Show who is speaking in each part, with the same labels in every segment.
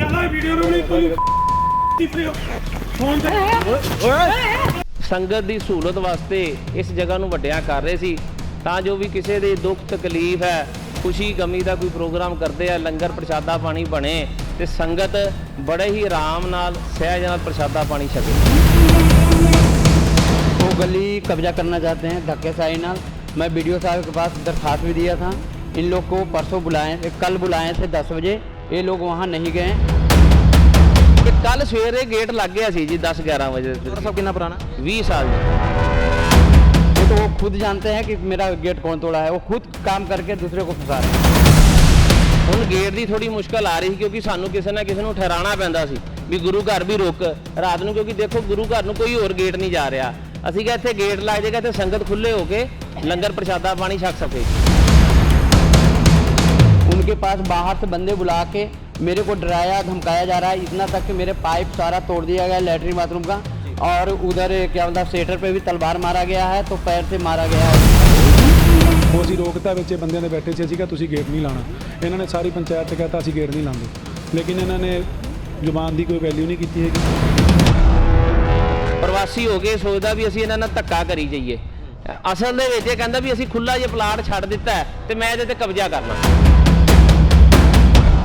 Speaker 1: ਚੱਲ ਵੀਡੀਓ ਨੂੰ ਨਹੀਂ ਤੂੰ ਟਿਪਰਿਓ ਫੋਨ ਤੇ
Speaker 2: ਸੰਗਤ ਦੀ ਸਹੂਲਤ ਵਾਸਤੇ ਇਸ ਜਗ੍ਹਾ ਨੂੰ ਵੱਡਿਆਂ ਕਰ ਰਹੇ ਸੀ ਤਾਂ ਜੋ ਵੀ ਕਿਸੇ ਦੇ ਦੁੱਖ ਤਕਲੀਫ ਹੈ ਖੁਸ਼ੀ ਗਮੀ ਦਾ ਕੋਈ ਪ੍ਰੋਗਰਾਮ ਕਰਦੇ ਆ ਲੰਗਰ ਪ੍ਰਸ਼ਾਦਾ ਪਾਣੀ ਬਣੇ ਤੇ ਸੰਗਤ ਬੜੇ ਹੀ ਆਰਾਮ ਨਾਲ ਸਹਿਜ ਨਾਲ ਪ੍ਰਸ਼ਾਦਾ ਪਾਣੀ ਛਕੇ
Speaker 3: वो गली कब्जा करना चाहते हैं धक्केशाही नाल मैं वीडियो साहब के पास दरखास्त भी दिया था इन लोग को परसों बुलाए कल बुलाए थे दस बजे ये लोग वहाँ नहीं गए
Speaker 2: ਤੇ ਕੱਲ ਸਵੇਰੇ ਗੇਟ ਲੱਗ ਗਿਆ ਸੀ ਜੀ 10 11 ਵਜੇ
Speaker 3: सब कितना पुराना
Speaker 2: 20 ਸਾਲ ਦਾ
Speaker 3: वो तो वो खुद जानते हैं कि मेरा गेट कौन तोड़ा है वो खुद काम करके दूसरे को फंसा रहे हैं
Speaker 2: ਹੁਣ ਗੇਟ ਦੀ ਥੋੜੀ ਮੁਸ਼ਕਲ ਆ ਰਹੀ ਸੀ ਕਿਉਂਕਿ ਸਾਨੂੰ ਕਿਸੇ ਨਾ ਕਿਸੇ ਨੂੰ ਠਹਿਰਾਣਾ ਪੈਂਦਾ ਸੀ ਵੀ ਗੁਰੂ ਘਰ ਵੀ ਰੁਕ ਰਾਤ ਨੂੰ ਕਿਉਂਕਿ ਦੇਖੋ ਗੁਰੂ ਘਰ ਨੂੰ ਕੋਈ ਹੋਰ ਗੇਟ ਨਹੀਂ ਜਾ ਰਿਹਾ ਅਸੀਂ ਕਿਹਾ ਇੱਥੇ ਗੇਟ ਲੱਗ ਜਾਏਗਾ ਤੇ ਸੰਗਤ ਖੁੱਲੇ ਹੋ ਕੇ ਲੰਗਰ ਪ੍ਰਸ਼ਾਦਾ ਪਾਣੀ ਛਕ ਸਕੇ
Speaker 3: उनके पास बाहर से बंदे बुला के मेरे को डराया धमकाया जा रहा है इतना तक कि मेरे पाइप सारा तोड़ दिया गया लेटरिन बाथरूम का और उधर क्या बोलता सेटर पे भी तलवार मारा गया है तो पैर से मारा गया है
Speaker 1: ਉਹ ਅਸੀਂ ਰੋਕਤਾ ਵਿੱਚ ਇਹ ਬੰਦਿਆਂ ਦੇ ਬੈਠੇ ਸੀ ਅਸੀਂ ਕਿਹਾ ਤੁਸੀਂ ਗੇਟ ਨਹੀਂ ਲਾਣਾ ਇਹਨਾਂ ਨੇ ਸਾਰੀ ਪੰਚਾਇਤ ਤੇ ਕਹਤਾ ਅਸੀਂ ਗੇਟ ਨਹੀਂ ਲਾਉਂਦੇ ਲੇਕਿਨ ਇਹਨਾਂ ਨੇ ਜ਼ੁਬਾਨ ਦੀ ਕੋਈ ਵੈਲਿਊ ਨਹੀਂ ਕੀਤੀ ਹੈਗੀ
Speaker 2: ਪ੍ਰਵਾਸੀ ਹੋ ਕੇ ਸੋਚਦਾ ਵੀ ਅਸੀਂ ਇਹਨਾਂ ਨਾਲ ਧੱਕਾ ਕਰੀ ਜਾਈਏ ਅਸਲ ਦੇ ਵਿੱਚ ਇਹ ਕਹਿੰਦਾ ਵੀ ਅਸੀਂ ਖੁੱਲਾ ਜਿਹਾ ਪਲਾਟ ਛੱਡ ਦਿੱਤਾ ਹੈ ਤੇ ਮੈਂ ਇਹਦੇ ਤੇ ਕਬਜ਼ਾ ਕਰਨਾ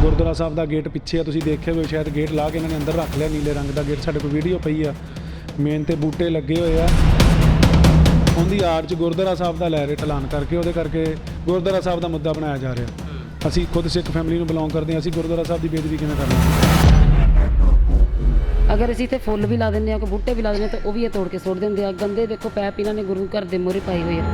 Speaker 1: ਗੁਰਦੁਆਰਾ ਸਾਹਿਬ ਦਾ ਗੇਟ ਪਿੱਛੇ ਆ ਤੁਸੀਂ ਦੇਖਿਆ ਹੋਵੇ ਸ਼ਾਇਦ ਗੇਟ ਲਾ ਕੇ ਇਹਨਾਂ ਨੇ ਅੰਦਰ ਰੱਖ ਲਿਆ ਨੀਲੇ ਰੰਗ ਦਾ ਗੇਟ ਸਾਡੇ ਕੋਲ ਵੀਡੀਓ ਪਈ ਆ। ਮੇਨ ਤੇ ਬੂਟੇ ਲੱਗੇ ਹੋਏ ਆ। ਉਹਦੀ ਆੜ ਚ ਗੁਰਦੁਆਰਾ ਸਾਹਿਬ ਦਾ ਲੈ ਰਹੇ ਢਲਾਨ ਕਰਕੇ ਉਹਦੇ ਕਰਕੇ ਗੁਰਦੁਆਰਾ ਸਾਹਿਬ ਦਾ ਮੁੱਦਾ ਬਣਾਇਆ ਜਾ ਰਿਹਾ। ਅਸੀਂ ਖੁਦ ਸਿੱਖ ਫੈਮਿਲੀ ਨੂੰ ਬਿਲੋਂਗ ਕਰਦੇ ਹਾਂ ਅਸੀਂ ਗੁਰਦੁਆਰਾ ਸਾਹਿਬ ਦੀ ਬੇਦਬੀ ਕਿਵੇਂ ਕਰਨਾ?
Speaker 4: ਅਗਰ ਅਸੀਂ ਤੇ ਫੁੱਲ ਵੀ ਲਾ ਦਿੰਦੇ ਆ ਕੋਈ ਬੂਟੇ ਵੀ ਲਾ ਦਿੰਦੇ ਆ ਤਾਂ ਉਹ ਵੀ ਇਹ ਤੋੜ ਕੇ ਸੁੱਟ ਦਿੰਦੇ ਆ। ਗੰਦੇ ਦੇਖੋ ਪੈਪ ਇਹਨਾਂ ਨੇ ਗੁਰੂ ਘਰ ਦੇ ਮੋਹਰੇ ਪਾਈ ਹੋਈ ਆ।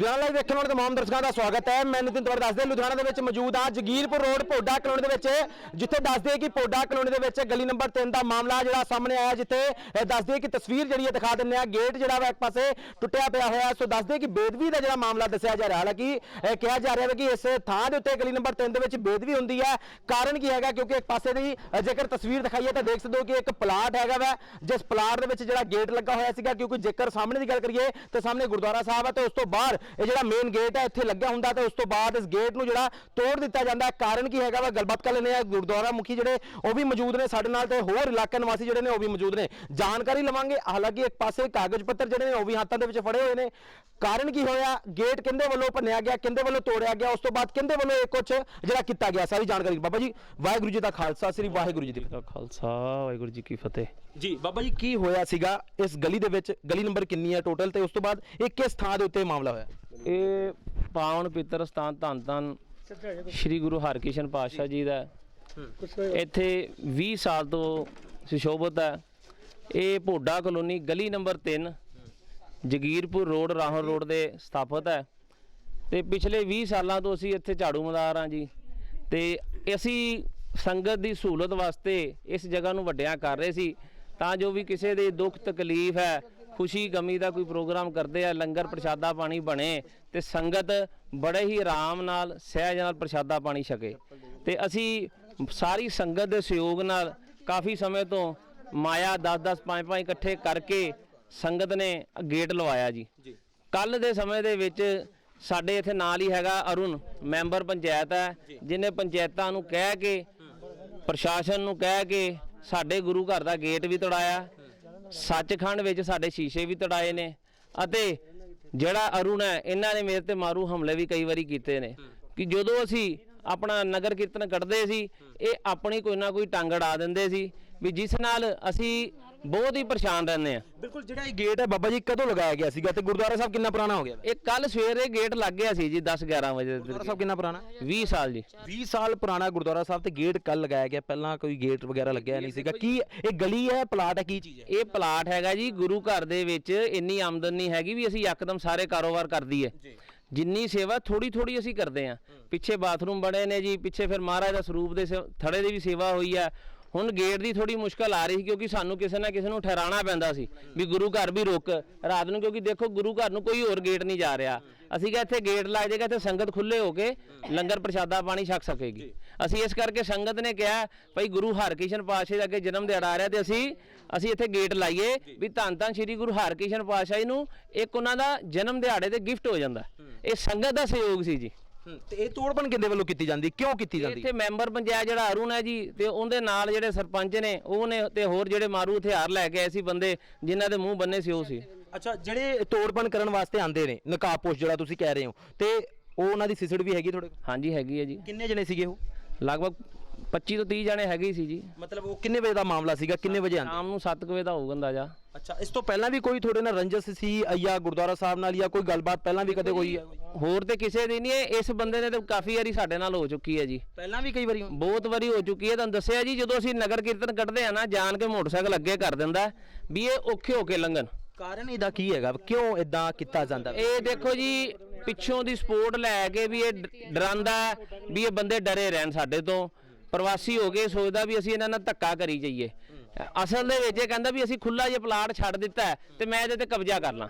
Speaker 5: ਲੁਧਿਆਣਾ ਲਾਈਵ ਦੇਖਣ ਵਾਲੇ ਤਮਾਮ ਦਰਸ਼ਕਾਂ ਦਾ ਸਵਾਗਤ ਹੈ। ਮੈਂ ਨਿਤਿਨ ਤੌਰ ਦੱਸਦੇ ਲੁਧਿਆਣਾ ਦੇ ਵਿੱਚ ਮੌਜੂਦ ਆ ਜਗੀਰਪੁਰ ਰੋਡ, ਪੋਡਾ ਕਲੋਨੀ ਦੇ ਵਿੱਚ, ਜਿੱਥੇ ਦੱਸਦੇ ਕਿ ਪੋਡਾ ਕਲੋਨੀ ਦੇ ਵਿੱਚ ਗਲੀ ਨੰਬਰ 3 ਦਾ ਮਾਮਲਾ ਜਿਹੜਾ ਸਾਹਮਣੇ ਆਇਆ, ਜਿੱਥੇ ਇਹ ਦੱਸਦੇ ਕਿ ਤਸਵੀਰ ਜਿਹੜੀ ਹੈ ਦਿਖਾ ਦਿੰਦੇ ਆ ਗੇਟ ਜਿਹੜਾ ਵਾ ਇੱਕ ਪਾਸੇ ਟੁੱਟਿਆ ਪਿਆ ਹੋਇਆ ਸੋ ਦੱਸਦੇ ਕਿ ਬੇਦਵੀ ਦਾ ਜਿਹੜਾ ਮਾਮਲਾ ਦੱਸਿਆ ਜਾ ਰਿਹਾ, ਹਾਲਾਂਕਿ ਕਿਹਾ ਜਾ ਰਿਹਾ ਹੈ ਕਿ ਇਸ ਥਾਂ ਦੇ ਉੱਤੇ ਗਲੀ ਨੰਬਰ 3 ਦੇ ਵਿੱਚ ਬੇਦਵੀ ਹੁੰਦੀ ਹੈ। ਕਾਰਨ ਕੀ ਹੈਗਾ? ਕਿਉਂਕਿ ਇੱਕ ਪਾਸੇ ਦੀ ਜੇਕਰ ਤਸਵੀਰ ਦਿਖਾਈਏ ਤਾਂ ਦੇਖ ਸਕਦੇ ਹੋ ਕਿ ਇੱਕ ਪਲਾਟ ਹੈਗਾ ਵਾ, ਜਿਸ ਪਲਾਟ ਦੇ ਵਿੱਚ ਜਿਹੜਾ ਗੇਟ ਲੱਗਾ ਹੋਇਆ ਸੀਗਾ। ਕਿਉਂਕਿ ਜੇਕਰ ਸਾਹਮਣੇ ਦੀ ਗੱਲ ਕਰੀਏ ਤਾਂ ਸਾਹਮਣੇ ਗੁਰਦੁਆਰਾ ਸਾਹਿਬ ਹੈ ਤੇ ਉਸ ਤੋਂ ਬਾਹਰ ਇਹ ਜਿਹੜਾ ਮੇਨ ਗੇਟ ਹੈ ਇੱਥੇ ਲੱਗਿਆ ਹੁੰਦਾ ਤੇ ਉਸ ਤੋਂ ਬਾਅਦ ਇਸ ਗੇਟ ਨੂੰ ਜਿਹੜਾ ਤੋੜ ਦਿੱਤਾ ਜਾਂਦਾ ਹੈ। ਕਾਰਨ ਕੀ ਹੈਗਾ ਵਾ? ਗੱਲਬਾਤ ਕਰ ਲੈਂਦੇ ਆ ਗੁਰਦੁਆਰਾ ਮੁਖੀ ਜਿਹੜੇ ਉਹ ਵੀ ਮੌਜੂਦ ਨੇ ਸਾਡੇ ਨਾਲ ਤੇ ਹੋਰ ਇਲਾਕਾ ਨਿਵਾਸੀ ਜਿਹੜੇ ਨੇ ਉਹ ਵੀ ਮੌਜੂਦ ਨੇ। ਜਾਣਕਾਰੀ ਲਵਾਂਗੇ। ਹਾਲਾਂਕਿ ਇੱਕ ਪਾਸੇ ਕਾਗਜ਼ ਪੱਤਰ ਜਿਹੜੇ ਨੇ ਉਹ ਵੀ ਹੱਥਾਂ ਦੇ ਵਿੱਚ ਫੜੇ ਹੋਏ ਨੇ। ਕਾਰਨ ਕੀ ਹੋਇਆ? ਗੇਟ ਕਿੰਦੇ ਵੱਲੋਂ ਭੰਨਿਆ ਗਿਆ? ਕਿੰਦੇ ਵੱਲੋਂ ਤੋੜਿਆ ਗਿਆ? ਉਸ ਤੋਂ ਬਾਅਦ ਕਿੰਦੇ ਵੱਲੋਂ ਇਹ ਕੁਝ ਜਿਹੜਾ ਕੀਤਾ ਗਿਆ? ਸਾਰੀ ਜਾਣਕਾਰੀ। ਬਾਬਾ ਜੀ ਵਾਹਿਗੁਰੂ ਜੀ ਦਾ ਖਾਲਸਾ ਸ੍ਰੀ ਵਾਹਿਗੁਰੂ ਜੀ ਦੀ ਫਤਿਹ।
Speaker 2: ਖਾਲਸਾ ਵਾਹਿਗੁਰੂ ਜੀ ਕੀ ਫਤਿਹ।
Speaker 5: ਜੀ ਬਾਬਾ ਜੀ ਕੀ ਹੋਇਆ ਸੀਗਾ? ਇਸ ਗਲੀ ਦੇ ਵਿੱਚ ਗਲੀ ਨੰਬਰ ਕਿੰਨੀ ਹੈ ਟੋਟਲ ਤੇ ਉਸ ਤੋਂ ਬਾਅਦ ਇਹ ਕਿਸ ਥਾਂ ਦੇ ਉੱਤੇ ਮਾਮਲਾ ਹੋਇਆ?
Speaker 2: ਇਹ ਪਾਵਨ, ਪਿੱਤਰ, ਸਥਾਨ, ਧੰਨ ਧੰਨ ਸ੍ਰੀ ਗੁਰੂ ਹਰਕ੍ਰਿਸ਼ਨ ਪਾਤਸ਼ਾਹ ਜੀ ਦਾ ਇੱਥੇ 20 ਸਾਲ ਤੋਂ ਸੁਸ਼ੋਭਿਤ ਹੈ। ਇਹ ਭੋਡਾ ਕਲੋਨੀ ਗਲੀ number 3 Jagirpur road, Rahon road ਦੇ ਸਥਾਪਿਤ ਹੈ। ਤੇ ਪਿਛਲੇ 20 ਸਾਲਾਂ ਤੋਂ ਅਸੀਂ ਇੱਥੇ ਝਾੜੂ ਮਦਾਰ ਹਾਂ ਜੀ। ਤੇ ਅਸੀਂ ਸੰਗਤ ਦੀ ਸਹੂਲਤ ਵਾਸਤੇ ਇਸ ਜਗ੍ਹਾ ਨੂੰ ਵੱਡਿਆਂ ਕਰ ਰਹੇ ਸੀ। ਤਾਂ ਜੋ ਵੀ ਕਿਸੇ ਦੇ ਦੁੱਖ ਤਕਲੀਫ ਹੈ ਖੁਸ਼ੀ ਗਮੀ ਦਾ ਕੋਈ ਪ੍ਰੋਗਰਾਮ ਕਰਦੇ ਆ ਲੰਗਰ ਪ੍ਰਸ਼ਾਦਾ ਪਾਣੀ ਬਣੇ ਤੇ ਸੰਗਤ ਬੜੇ ਹੀ ਆਰਾਮ ਨਾਲ ਸਹਿਜ ਨਾਲ ਪ੍ਰਸ਼ਾਦਾ ਪਾਣੀ ਛਕੇ। ਤੇ ਅਸੀਂ ਸਾਰੀ ਸੰਗਤ ਦੇ ਸਹਿਯੋਗ ਨਾਲ ਕਾਫੀ ਸਮੇਂ ਤੋਂ ਮਾਇਆ 10-10 5-5 ਇਕੱਠੇ ਕਰਕੇ ਸੰਗਤ ਨੇ ਗੇਟ ਲਵਾਇਆ ਜੀ। ਕੱਲ ਦੇ ਸਮੇਂ ਦੇ ਵਿੱਚ ਸਾਡੇ ਇੱਥੇ ਨਾਲ ਹੀ ਹੈਗਾ ਅਰੁਣ ਮੈਂਬਰ ਪੰਚਾਇਤ ਹੈ ਜਿਨੇ ਪੰਚਾਇਤਾਂ ਨੂੰ ਕਹਿ ਕੇ ਪ੍ਰਸ਼ਾਸਨ ਨੂੰ ਕਹਿ ਕੇ ਸਾਡੇ ਗੁਰੂ ਘਰ ਦਾ ਗੇਟ ਵੀ ਤੜਾਇਆ ਸੱਚਖੰਡ ਵਿੱਚ ਸਾਡੇ ਸ਼ੀਸ਼ੇ ਵੀ ਤੜਾਏ ਨੇ ਅਤੇ ਜਿਹੜਾ ਅਰੁਣ ਹੈ, ਇਹਨਾਂ ਨੇ ਮੇਰੇ ਤੇ ਮਾਰੂ ਹਮਲੇ ਵੀ ਕਈ ਵਾਰੀ ਕੀਤੇ ਨੇ। ਕਿ ਜਦੋਂ ਅਸੀਂ ਆਪਣਾ ਨਗਰ ਕੀਰਤਨ ਕੱਢਦੇ ਸੀ, ਇਹ ਆਪਣੀ ਕੋਈ ਨਾ ਕੋਈ ਟੰਗ ਅੜਾ ਦਿੰਦੇ ਸੀ ਵੀ ਜਿਸ ਨਾਲ ਅਸੀਂ ਬਹੁਤ ਹੀ ਪਰੇਸ਼ਾਨ ਰਹਿੰਦੇ ਆ।
Speaker 5: ਬਿਲਕੁਲ ਜਿਹੜਾ ਇਹ ਗੇਟ ਹੈ ਬਾਬਾ ਜੀ ਕਦੋਂ ਲਗਾਇਆ ਗਿਆ ਸੀਗਾ ਤੇ ਗੁਰਦੁਆਰਾ ਸਾਹਿਬ ਕਿੰਨਾ ਪੁਰਾਣਾ ਹੋ ਗਿਆ
Speaker 2: ਇਹ ਕੱਲ ਸਵੇਰੇ ਗੇਟ ਲੱਗ ਗਿਆ ਸੀ ਜੀ 10 11 ਵਜੇ।
Speaker 5: ਗੁਰਦੁਆਰਾ ਸਾਹਿਬ ਕਿੰਨਾ ਪੁਰਾਣਾ?
Speaker 2: 20 ਸਾਲ ਜੀ।
Speaker 5: 20 ਸਾਲ ਪੁਰਾਣਾ ਗੁਰਦੁਆਰਾ ਸਾਹਿਬ ਤੇ ਗੇਟ ਕੱਲ ਲਗਾਇਆ ਗਿਆ। ਪਹਿਲਾਂ ਕੋਈ ਗੇਟ ਵਗੈਰਾ ਲੱਗਿਆ ਨਹੀਂ ਸੀਗਾ। ਕੀ ਇਹ ਗਲੀ ਹੈ ਪਲਾਟ ਹੈ ਕੀ ਚੀਜ਼ ਹੈ?
Speaker 2: ਇਹ ਪਲਾਟ ਹੈਗਾ ਜੀ ਗੁਰੂ ਘਰ ਦੇ ਵਿੱਚ ਇੰਨੀ ਆਮਦਨ ਨਹੀਂ ਹੈਗੀ ਵੀ ਅਸੀਂ ਯਕਦਮ ਸਾਰੇ ਕਾਰੋਬਾਰ ਕਰ ਦਈਏ। ਜਿੰਨੀ ਸੇਵਾ ਥੋੜੀ ਥੋੜੀ ਅਸੀਂ ਕਰਦੇ ਆ ਪਿੱਛੇ ਬਾਥਰੂਮ ਬਣੇ ਨੇ ਜੀ ਪਿੱਛੇ ਫਿਰ ਮਹਾਰਾਜ ਦਾ ਸਰੂਪ ਦੇ ਥੜੇ ਦੀ ਵੀ ਸੇਵਾ ਹੋਈ ਹੈ ਹੁਣ ਗੇਟ ਦੀ ਥੋੜੀ ਮੁਸ਼ਕਲ ਆ ਰਹੀ ਸੀ ਕਿਉਂਕਿ ਸਾਨੂੰ ਕਿਸੇ ਨਾ ਕਿਸੇ ਨੂੰ ਠਹਿਰਾਣਾ ਪੈਂਦਾ ਸੀ ਵੀ ਗੁਰੂ ਘਰ ਵੀ ਰੁਕ। ਰਾਤ ਨੂੰ ਕਿਉਂਕਿ ਦੇਖੋ ਗੁਰੂ ਘਰ ਨੂੰ ਕੋਈ ਹੋਰ ਗੇਟ ਨਹੀਂ ਜਾ ਰਿਹਾ। ਅਸੀਂ ਕਿਹਾ ਇੱਥੇ ਗੇਟ ਲੱਗ ਜਾਏਗਾ ਤੇ ਸੰਗਤ ਖੁੱਲੇ ਹੋ ਕੇ ਲੰਗਰ ਪ੍ਰਸ਼ਾਦਾ ਪਾਣੀ ਛਕ ਸਕੇਗੀ। ਅਸੀਂ ਇਸ ਕਰਕੇ ਸੰਗਤ ਨੇ ਕਿਹਾ, ਭਾਈ ਗੁਰੂ ਹਰਕ੍ਰਿਸ਼ਨ ਪਾਤਸ਼ਾਹ ਦੇ ਅੱਗੇ ਜਨਮ ਦਿਹਾੜਾ ਆ ਰਿਹਾ ਤੇ ਅਸੀਂ ਅਸੀਂ ਇੱਥੇ ਗੇਟ ਲਾਈਏ ਵੀ ਧੰਨ ਧੰਨ ਸ੍ਰੀ ਗੁਰੂ ਹਰਕ੍ਰਿਸ਼ਨ ਪਾਤਸ਼ਾਹ ਜੀ ਨੂੰ ਇੱਕ ਉਹਨਾਂ ਦਾ ਜਨਮ ਦਿਹਾੜੇ ਤੇ ਗਿਫਟ ਹੋ ਜਾਂਦਾ। ਇਹ ਸੰਗਤ ਦਾ ਸਹਿਯੋਗ ਸੀ ਜੀ।
Speaker 5: ਤੇ ਇਹ ਤੋੜਪਣ ਕਿੰਦੇ ਵੱਲੋਂ ਕੀਤੀ ਜਾਂਦੀ ਕਿਉਂ ਕੀਤੀ ਜਾਂਦੀ?
Speaker 2: ਇੱਥੇ ਮੈਂਬਰ ਪੰਚਾਇਤ ਜਿਹੜਾ ਅਰੁਣ ਹੈ ਜੀ ਤੇ ਉਹਦੇ ਨਾਲ ਜਿਹੜੇ ਸਰਪੰਚ ਨੇ ਉਹ ਨੇ ਤੇ ਹੋਰ ਜਿਹੜੇ ਮਾਰੂ ਹਥਿਆਰ ਲੈ ਕੇ ਆਏ ਸੀ ਬੰਦੇ ਜਿਨ੍ਹਾਂ ਦੇ ਮੂੰਹ ਬੰਨੇ ਸੀ ਉਹ ਸੀ।
Speaker 5: ਅੱਛਾ ਜਿਹੜੇ ਤੋੜਪਣ ਕਰਨ ਵਾਸਤੇ ਆਂਦੇ ਨੇ ਨਕਾਬਪੋਸ਼ ਜਿਹੜਾ ਤੁਸੀਂ ਕਹਿ ਰਹੇ ਹੋ ਤੇ ਉਹ ਉਹਨਾਂ ਦੀ ਸਿਸੜ ਵੀ ਹੈਗੀ ਤੁਹਾਡੇ
Speaker 2: ਹਾਂਜੀ ਹੈਗੀ ਹੈ ਜੀ।
Speaker 5: ਕਿੰਨੇ ਜਣੇ ਸੀਗੇ ਉਹ?
Speaker 2: ਲਗਭਗ 25 ਤੋਂ 30 ਜਣੇ ਹੈਗੇ ਸੀ ਜੀ।
Speaker 5: ਮਤਲਬ ਉਹ ਕਿੰਨੇ ਵਜੇ ਦਾ ਮਾਮਲਾ ਸੀਗਾ ਕਿੰਨੇ ਵਜੇ ਆਂਦੇ
Speaker 2: ਸ਼ਾਮ ਨੂੰ 7 ਵਜੇ ਦਾ ਹੋਊਗਾ ਅੰਦਾਜ਼ਾ।
Speaker 5: ਅੱਛਾ ਇਸ ਤੋਂ ਪਹਿਲਾਂ ਵੀ ਕੋਈ ਤੁਹਾਡੇ ਨਾਲ ਰੰਜਸ ਸੀ ਜਾਂ ਗੁਰਦੁਆਰਾ ਸਾਹਿਬ ਨਾਲ ਜਾਂ ਕੋਈ ਗੱਲਬਾਤ ਪਹਿਲਾਂ ਵੀ ਕਦੇ ਹੋਈ ਹੈ?
Speaker 2: ਹੋਰ ਤੇ ਕਿਸੇ ਦੀ ਨਹੀਂ ਹੈ। ਇਸ ਬੰਦੇ ਨੇ ਤੇ ਕਾਫੀ ਵਾਰੀ ਸਾਡੇ ਨਾਲ ਹੋ ਚੁੱਕੀ ਹੈ ਜੀ।
Speaker 5: ਪਹਿਲਾਂ ਵੀ ਕਈ ਵਾਰੀ
Speaker 2: ਬਹੁਤ ਵਾਰੀ ਹੋ ਚੁੱਕੀ ਹੈ। ਤੁਹਾਨੂੰ ਦੱਸਿਆ ਜੀ ਜਦੋਂ ਅਸੀਂ ਨਗਰ ਕੀਰਤਨ ਕੱਢਦੇ ਆ ਨਾ ਜਾਣ ਕੇ ਮੋਟਰਸਾਈਕਲ ਅੱਗੇ ਕਰ ਦਿੰਦਾ ਹੈ ਵੀ ਇਹ ਔਖੇ ਹੋ ਕੇ ਲੰਘਣ।
Speaker 5: ਕਾਰਨ ਇਹਦਾ ਕੀ ਹੈਗਾ? ਕਿਉਂ ਇਦਾਂ ਕੀਤਾ ਜਾਂਦਾ?
Speaker 2: ਇਹ ਦੇਖੋ ਜੀ ਪਿੱਛੋਂ ਦੀ ਸਪੋਰਟ ਲੈ ਕੇ ਵੀ ਇਹ ਡ- ਡਰਾਉਂਦਾ ਹੈ ਵੀ ਇਹ ਬੰਦੇ ਡਰੇ ਰਹਿਣ ਸਾਡੇ ਤੋਂ। ਪ੍ਰਵਾਸੀ ਹੋ ਕੇ ਸੋਚਦਾ ਵੀ ਅਸੀਂ ਇਹਨਾਂ ਨਾਲ ਧੱਕਾ ਕਰੀ ਜਾਈਏ। ਅਸਲ ਦੇ ਵਿੱਚ ਇਹ ਕਹਿੰਦਾ ਵੀ ਅਸੀਂ ਖੁੱਲਾ ਜਿਹਾ ਪਲਾਟ ਛੱਡ ਦਿੱਤਾ ਹੈ ਤੇ ਮੈਂ ਇਹਦੇ ਤੇ ਕਬਜ਼ਾ ਕਰ ਲਾਂ।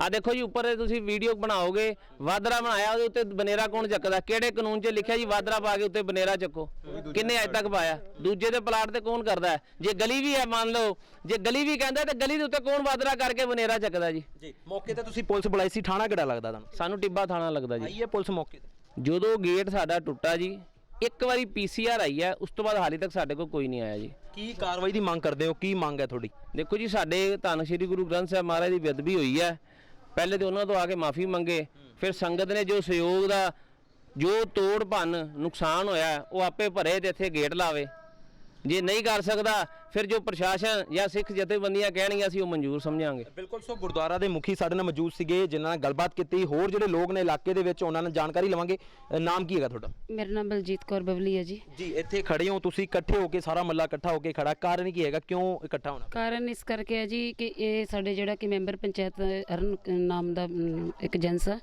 Speaker 2: ਆ ਦੇਖੋ ਜੀ ਉੱਪਰ ਇਹ ਤੁਸੀਂ ਵੀਡੀਓ ਬਣਾਓਗੇ ਵਾਦਰਾ ਬਣਾਇਆ ਉਹਦੇ ਉੱਤੇ ਬਨੇਰਾ ਕੌਣ ਚੱਕਦਾ? ਕਿਹੜੇ ਕਾਨੂੰਨ 'ਚ ਲਿਖਿਆ ਜੀ ਵਾਦਰਾ ਪਾ ਕੇ ਉੱਤੇ ਬਨੇਰਾ ਚੱਕੋ? ਕਿੰਨੇ ਅਜੇ ਤੱਕ ਪਾਇਆ? ਦੂਜੇ ਦੇ ਪਲਾਟ ਤੇ ਕੌਣ ਕਰਦਾ? ਜੇ ਗਲੀ ਵੀ ਹੈ ਮੰਨ ਲਓ ਜੇ ਗਲੀ ਵੀ ਕਹਿੰਦਾ ਤੇ ਗਲੀ ਦੇ ਉੱਤੇ ਕੌਣ ਵਾਦਰਾ ਕਰਕੇ ਬਨੇਰਾ ਚੱਕਦਾ ਜੀ?
Speaker 5: ਜੀ ਮੌਕੇ ਤੇ ਤੁਸੀਂ ਪੁਲਿਸ ਬੁਲਾਈ ਸੀ ਥਾਣਾ ਕਿਹੜਾ ਲੱਗਦਾ ਤੁਹਾਨੂੰ?
Speaker 2: ਸਾਨੂੰ ਟਿੱਬਾ ਥਾਣਾ ਲੱਗਦਾ ਜੀ।
Speaker 5: ਆਈ ਹੈ ਪੁਲਿਸ ਮੌਕੇ ਤੇ।
Speaker 2: ਜਦੋਂ ਗੇਟ ਸਾਡਾ ਟੁੱਟਾ ਜੀ ਇੱਕ ਵਾਰੀ ਪੀਸੀਆਰ ਆਈ ਹੈ ਉਸ ਤੋਂ ਬਾਅਦ ਹਾਲੇ ਤੱਕ ਸਾਡੇ ਕੋਲ ਕੋਈ ਨਹੀਂ ਆਇਆ ਜੀ।
Speaker 5: ਕੀ ਕਾਰਵਾਈ ਦੀ ਮੰਗ ਕਰਦੇ ਹੋ? ਕੀ ਮੰਗ ਹੈ ਤੁਹਾਡੀ?
Speaker 2: ਦੇਖੋ ਜੀ ਸਾਡੇ ਧੰਨ ਸ਼੍ਰੀ ਗੁਰੂ ਗ੍ਰੰਥ ਸਾਹਿਬ ਮਹਾਰਾਜ ਦੀ ਬੇਅਦਬੀ ਹੋਈ ਹੈ ਪਹਿਲੇ ਤੇ ਉਹਨਾਂ ਤੋਂ ਆ ਕੇ ਮਾਫੀ ਮੰਗੇ। ਫਿਰ ਸੰਗਤ ਨੇ ਜੋ ਸਹਿਯੋਗ ਦਾ ਜੋ ਤੋੜ ਭੰਨ ਨੁਕਸਾਨ ਹੋਇਆ ਉਹ ਆਪੇ ਭਰੇ ਤੇ ਇੱਥੇ ਗੇਟ ਲਾਵੇ। ਜੇ ਨਹੀਂ ਕਰ ਸਕਦਾ ਫਿਰ ਜੋ ਪ੍ਰਸ਼ਾਸਨ ਜਾਂ ਸਿੱਖ ਜਥੇਬੰਦੀਆਂ ਕਹਿਣਗੀਆਂ ਅਸੀਂ ਉਹ ਮਨਜ਼ੂਰ ਸਮਝਾਂਗੇ।
Speaker 5: ਬਿਲਕੁਲ ਸੋ ਗੁਰਦੁਆਰਾ ਦੇ ਮੁਖੀ ਸਾਡੇ ਨਾਲ ਮੌਜੂਦ ਸੀਗੇ ਜਿਨ੍ਹਾਂ ਨਾਲ ਗੱਲਬਾਤ ਕੀਤੀ। ਹੋਰ ਜਿਹੜੇ ਲੋਕ ਨੇ ਇਲਾਕੇ ਦੇ ਵਿੱਚ ਉਹਨਾਂ ਨਾਲ ਜਾਣਕਾਰੀ ਲਵਾਂਗੇ। ਅ, ਨਾਮ ਕੀ ਹੈਗਾ ਤੁਹਾਡਾ?
Speaker 4: ਮੇਰਾ ਨਾਮ ਬਲਜੀਤ ਕੌਰ ਬਬਲੀ ਹੈ ਜੀ।
Speaker 5: ਜੀ ਇੱਥੇ ਖੜੇ ਹੋ ਤੁਸੀਂ ਇਕੱਠੇ ਹੋ ਕੇ ਸਾਰਾ ਮੱਲਾ ਇਕੱਠਾ ਹੋ ਕੇ ਖੜਾ। ਕਾਰਨ ਕੀ ਹੈਗਾ? ਕਿਉਂ ਇਕੱਠਾ ਹੋਣਾ?
Speaker 4: ਕਾਰਨ ਇਸ ਕਰਕੇ ਹੈ ਜੀ ਕਿ ਇਹ ਸਾਡੇ ਜਿਹੜਾ ਕਿ ਮੈਂਬਰ ਪੰਚਾਇਤ ਅਰਨ ਨਾਮ ਦਾ ਅਮ, ਇੱਕ ਜੈਂਸ ਆ।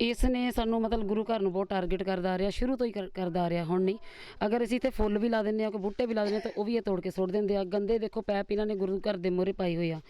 Speaker 4: ਇਸ ਨੇ ਸਾਨੂੰ ਮਤਲਬ ਗੁਰੂ ਘਰ ਨੂੰ ਬਹੁਤ ਟਾਰਗੇਟ ਕਰਦਾ ਆ ਰਿਹਾ ਸ਼ੁਰੂ ਤੋਂ ਹੀ ਕਰ- ਕਰਦਾ ਆ ਰਿਹਾ ਹੁਣ ਨਹੀਂ। ਅਗਰ ਅਸੀਂ ਇੱਥੇ ਫੁੱਲ ਵੀ ਲਾ ਦਿੰਦੇ ਆ ਕੋਈ ਬੂਟੇ ਵੀ ਲਾ ਦਿੰਦੇ ਆ ਤਾਂ ਉਹ ਵੀ ਇਹ ਤੋੜ ਕੇ ਸੁੱਟ ਦਿੰਦੇ ਆ। ਗੰਦੇ ਦੇਖੋ ਪੈਪ ਇਹਨਾਂ ਨੇ ਗੁਰੂ ਘਰ ਦੇ ਮੋਹਰੇ ਪਾਈ ਹੋਈ ਆ।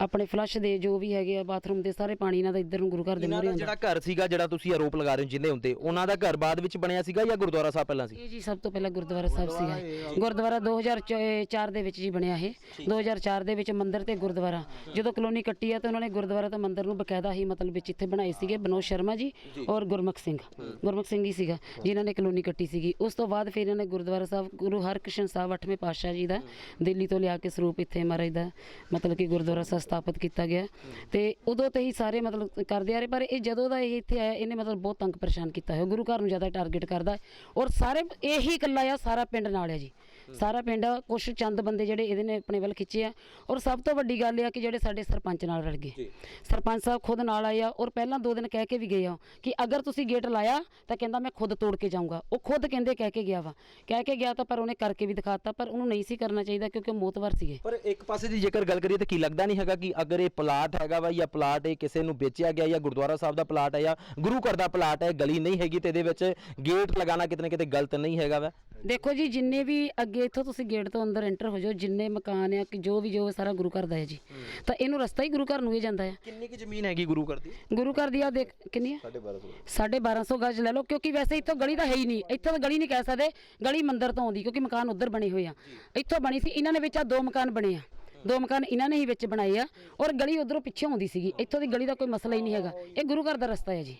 Speaker 4: ਆਪਣੇ ਫਲੱਸ਼ ਦੇ ਜੋ ਵੀ ਹੈਗੇ ਆ ਬਾਥਰੂਮ ਦੇ ਸਾਰੇ ਪਾਣੀ ਇਹਨਾਂ ਦਾ ਇੱਧਰ ਨੂੰ ਗੁਰੂ ਘਰ ਦੇ
Speaker 5: ਇਹਨਾਂ
Speaker 4: ਮੋਹਰੇ
Speaker 5: ਦਾ
Speaker 4: ਆਉਂਦਾ।
Speaker 5: ਜਿਹੜਾ ਘਰ ਸੀਗਾ ਜਿਹੜਾ ਤੁਸੀਂ ਆਰੋਪ ਲਗਾ ਰਹੇ ਹੋ ਜਿੰਦੇ ਹੁੰਦੇ ਉਹਨਾਂ ਦਾ ਘਰ ਬਾਅਦ ਵਿੱਚ ਬਣਿਆ ਸੀਗਾ ਜਾਂ ਗੁਰਦੁਆਰਾ ਸਾਹਿਬ ਪਹਿਲਾਂ ਸੀ?
Speaker 4: ਇਹ ਜੀ ਸਭ ਤੋਂ ਪਹਿਲਾਂ ਗੁਰਦੁਆਰਾ ਸਾਹਿਬ ਸੀਗਾ ਗੁਰਦੁਆਰਾ 2004 ਦੇ ਵਿੱਚ ਜੀ ਬਣਿਆ ਇਹ। 2004 ਦੇ ਵਿੱਚ ਮੰਦਿਰ ਤੇ ਗੁਰਦੁਆਰਾ। ਜਦੋਂ ਕਲੋਨੀ ਕੱਟੀ ਆ ਤਾਂ ਉਹਨਾਂ ਨੇ ਗੁਰਦੁਆਰਾ ਤੇ ਮੰਦਿਰ ਨੂੰ ਬਕਾਇਦਾ ਹੀ ਮਤਲਬ ਵਿੱਚ ਇੱਥੇ ਬਣਾਏ ਸੀਗੇ ਬਨੋਦ ਸ਼ਰਮਾ ਜੀ ਔਰ ਗੁਰਮੁਖ ਸਿੰਘ। ਗੁਰਮੁਖ ਸਿੰਘ ਹੀ ਸੀਗਾ ਜਿਨ੍ਹਾਂ ਨੇ ਕਲੋਨੀ ਕੱਟੀ ਸੀਗੀ। ਉਸ ਤੋਂ ਬਾਅਦ ਫਿਰ ਇਹਨਾਂ ਨੇ ਗੁਰਦੁਆਰਾ ਸਾਹਿਬ ਗੁਰੂ ਹਰਕ੍ਰਿਸ਼ਨ ਸਾਹਿਬ 8ਵੇਂ ਪਾਤਸ਼ਾਹ ਜੀ ਦਾ ਦਿੱਲੀ ਤੋਂ ਲਿਆ ਕੇ ਸਰੂਪ ਇੱਥੇ ਮਹਾਰਾਜ ਦਾ, ਮਤਲਬ ਕਿ ਗੁਰਦੁਆਰਾ ਸਾਹਿਬ ਸਥਾਪਿਤ ਕੀਤਾ ਗਿਆ। ਤੇ ਉਦੋਂ ਤੇ ਹੀ ਸਾਰੇ ਮਤਲਬ ਕਰਦੇ ਆ ਰਹੇ, ਪਰ ਇਹ ਜਦੋਂ ਦਾ ਇਹ ਇੱਥੇ ਆਇਆ, ਇਹਨੇ ਮਤਲਬ ਬਹੁਤ ਤੰਗ ਪਰੇਸ਼ਾਨ ਕੀਤਾ ਹੈ। ਗੁਰੂ ਘਰ ਨੂੰ ਜ਼ਿਆਦਾ ਟਾਰਗੇਟ ਕਰਦਾ ਔਰ ਸਾਰੇ, ਇਹੀ ਇਕੱਲਾ ਆ, ਸਾਰਾ ਪਿੰਡ ਨਾਲ ਹੈ ਜੀ। ਸਾਰਾ ਪਿੰਡ ਕੁਛ ਚੰਦ ਬੰਦੇ ਜਿਹੜੇ ਇਹਦੇ ਨੇ ਆਪਣੇ ਵੱਲ ਖਿੱਚੇ ਆ। ਔਰ ਸਭ ਤੋਂ ਵੱਡੀ ਗੱਲ ਇਹ ਆ ਕਿ ਜਿਹੜੇ ਸਾਡੇ ਸਰਪੰਚ ਨਾਲ ਰਲ ਗਏ। ਸਰਪੰਚ ਸਾਹਿਬ ਖੁਦ ਨਾਲ ਆਏ ਆ ਔਰ ਪਹਿਲਾਂ ਦੋ ਦਿਨ ਕਹਿ ਕੇ ਵੀ ਗਏ ਆ ਕਿ ਅਗਰ ਤੁਸੀਂ ਗੇਟ ਲਾਇਆ ਤਾਂ ਕਹਿੰਦਾ ਮੈਂ ਖੁਦ ਤੋੜ ਕੇ ਜਾਊਂਗਾ। ਉਹ ਖੁਦ ਕਹਿੰਦੇ ਕਹਿ ਕੇ ਗਿਆ ਵਾ। ਕਹਿ ਕੇ ਗਿਆ ਤਾਂ ਪਰ ਉਹਨੇ ਕਰਕੇ ਵੀ ਦਿਖਾਤਾ ਪਰ ਉਹਨੂੰ ਨਹੀਂ ਸੀ ਕਰਨਾ ਚਾਹੀਦਾ ਕਿਉਂਕਿ ਉਹ ਮੋਤਵਰ ਸੀਗੇ।
Speaker 5: ਪਰ ਇੱਕ ਪਾਸੇ ਦੀ ਜੇਕਰ ਗੱਲ ਕਰੀਏ ਤਾਂ ਕੀ ਲੱਗਦਾ ਨਹੀਂ ਹੈਗਾ ਕਿ ਅਗਰ ਇਹ ਪਲਾਟ ਹੈਗਾ ਵਾ ਜਾਂ ਪਲਾਟ ਇਹ ਕਿਸੇ ਨੂੰ ਵੇਚਿਆ ਗਿਆ ਜਾਂ ਗੁਰਦੁਆਰਾ ਸਾਹਿਬ ਦਾ ਪਲਾਟ ਹੈ ਜਾਂ ਗੁਰੂ ਘਰ ਦਾ ਪਲਾਟ ਹੈ ਗਲੀ ਨਹੀਂ ਹੈਗੀ ਤੇ ਇਹਦੇ ਵਿੱਚ ਗੇਟ ਲਗਾਉਣਾ ਕਿਤੇ ਨਾ ਕਿਤੇ ਗਲਤ ਨਹੀਂ ਹੈਗਾ ਵਾ।
Speaker 4: ਦੇਖੋ ਜੀ ਜਿੰਨੇ ਵੀ ਅੱਗੇ ਇੱਥੋਂ ਤੁਸੀਂ ਗੇਟ ਤੋਂ ਅੰਦਰ ਐਂਟਰ ਹੋ ਜਾਓ ਜਿੰਨੇ ਮਕਾਨ ਆ ਕਿ ਜੋ ਵੀ ਜੋ ਸਾਰਾ ਗੁਰੂ ਘਰ ਦਾ ਹੈ ਜੀ। ਤਾਂ ਇਹਨੂੰ ਰਸਤਾ ਹੀ ਗੁਰੂ ਘਰ ਨੂੰ ਹੀ ਜਾਂਦਾ ਹੈ।
Speaker 5: ਕਿੰਨੀ ਕੁ ਜ਼ਮੀਨ ਹੈਗੀ ਗੁਰੂ ਘਰ ਦੀ?
Speaker 4: ਗੁਰੂ ਘਰ ਦੀ ਆ ਦੇਖ ਕਿੰਨੀ ਹੈ 1250 1250 ਗਜ ਲੈ ਲਓ ਕਿਉਂਕਿ ਵੈਸੇ ਇੱਥੋਂ ਗਲੀ ਤਾਂ ਹੈ ਹੀ ਨਹੀਂ। ਇੱਥੋਂ ਤਾਂ ਗਲੀ ਨਹੀਂ ਕਹਿ ਸਕਦੇ ਗਲੀ ਮੰਦਿਰ ਤੋਂ ਆਉਂਦੀ ਕਿਉਂਕਿ ਮਕਾਨ ਉੱਧਰ ਬਣੇ ਹੋਏ ਆ। ਇੱਥੋਂ ਬਣੀ ਸੀ ਇਹਨਾਂ ਨੇ ਵਿੱਚ ਆ ਦੋ ਮਕਾਨ ਬਣੇ ਆ। ਦੋ ਮਕਾਨ ਇਹਨਾਂ ਨੇ ਹੀ ਵਿੱਚ ਬਣਾਏ ਆ ਔਰ ਗਲੀ ਉਧਰੋਂ ਪਿੱਛੇ ਆਉਂਦੀ ਸੀਗੀ। ਇੱਥੋਂ ਦੀ ਗਲੀ ਦਾ ਕੋਈ ਮਸਲਾ ਹੀ ਨਹੀਂ ਹੈਗਾ। ਇਹ ਗੁਰੂ ਘਰ ਦਾ ਰਸਤਾ ਹੈ ਜੀ।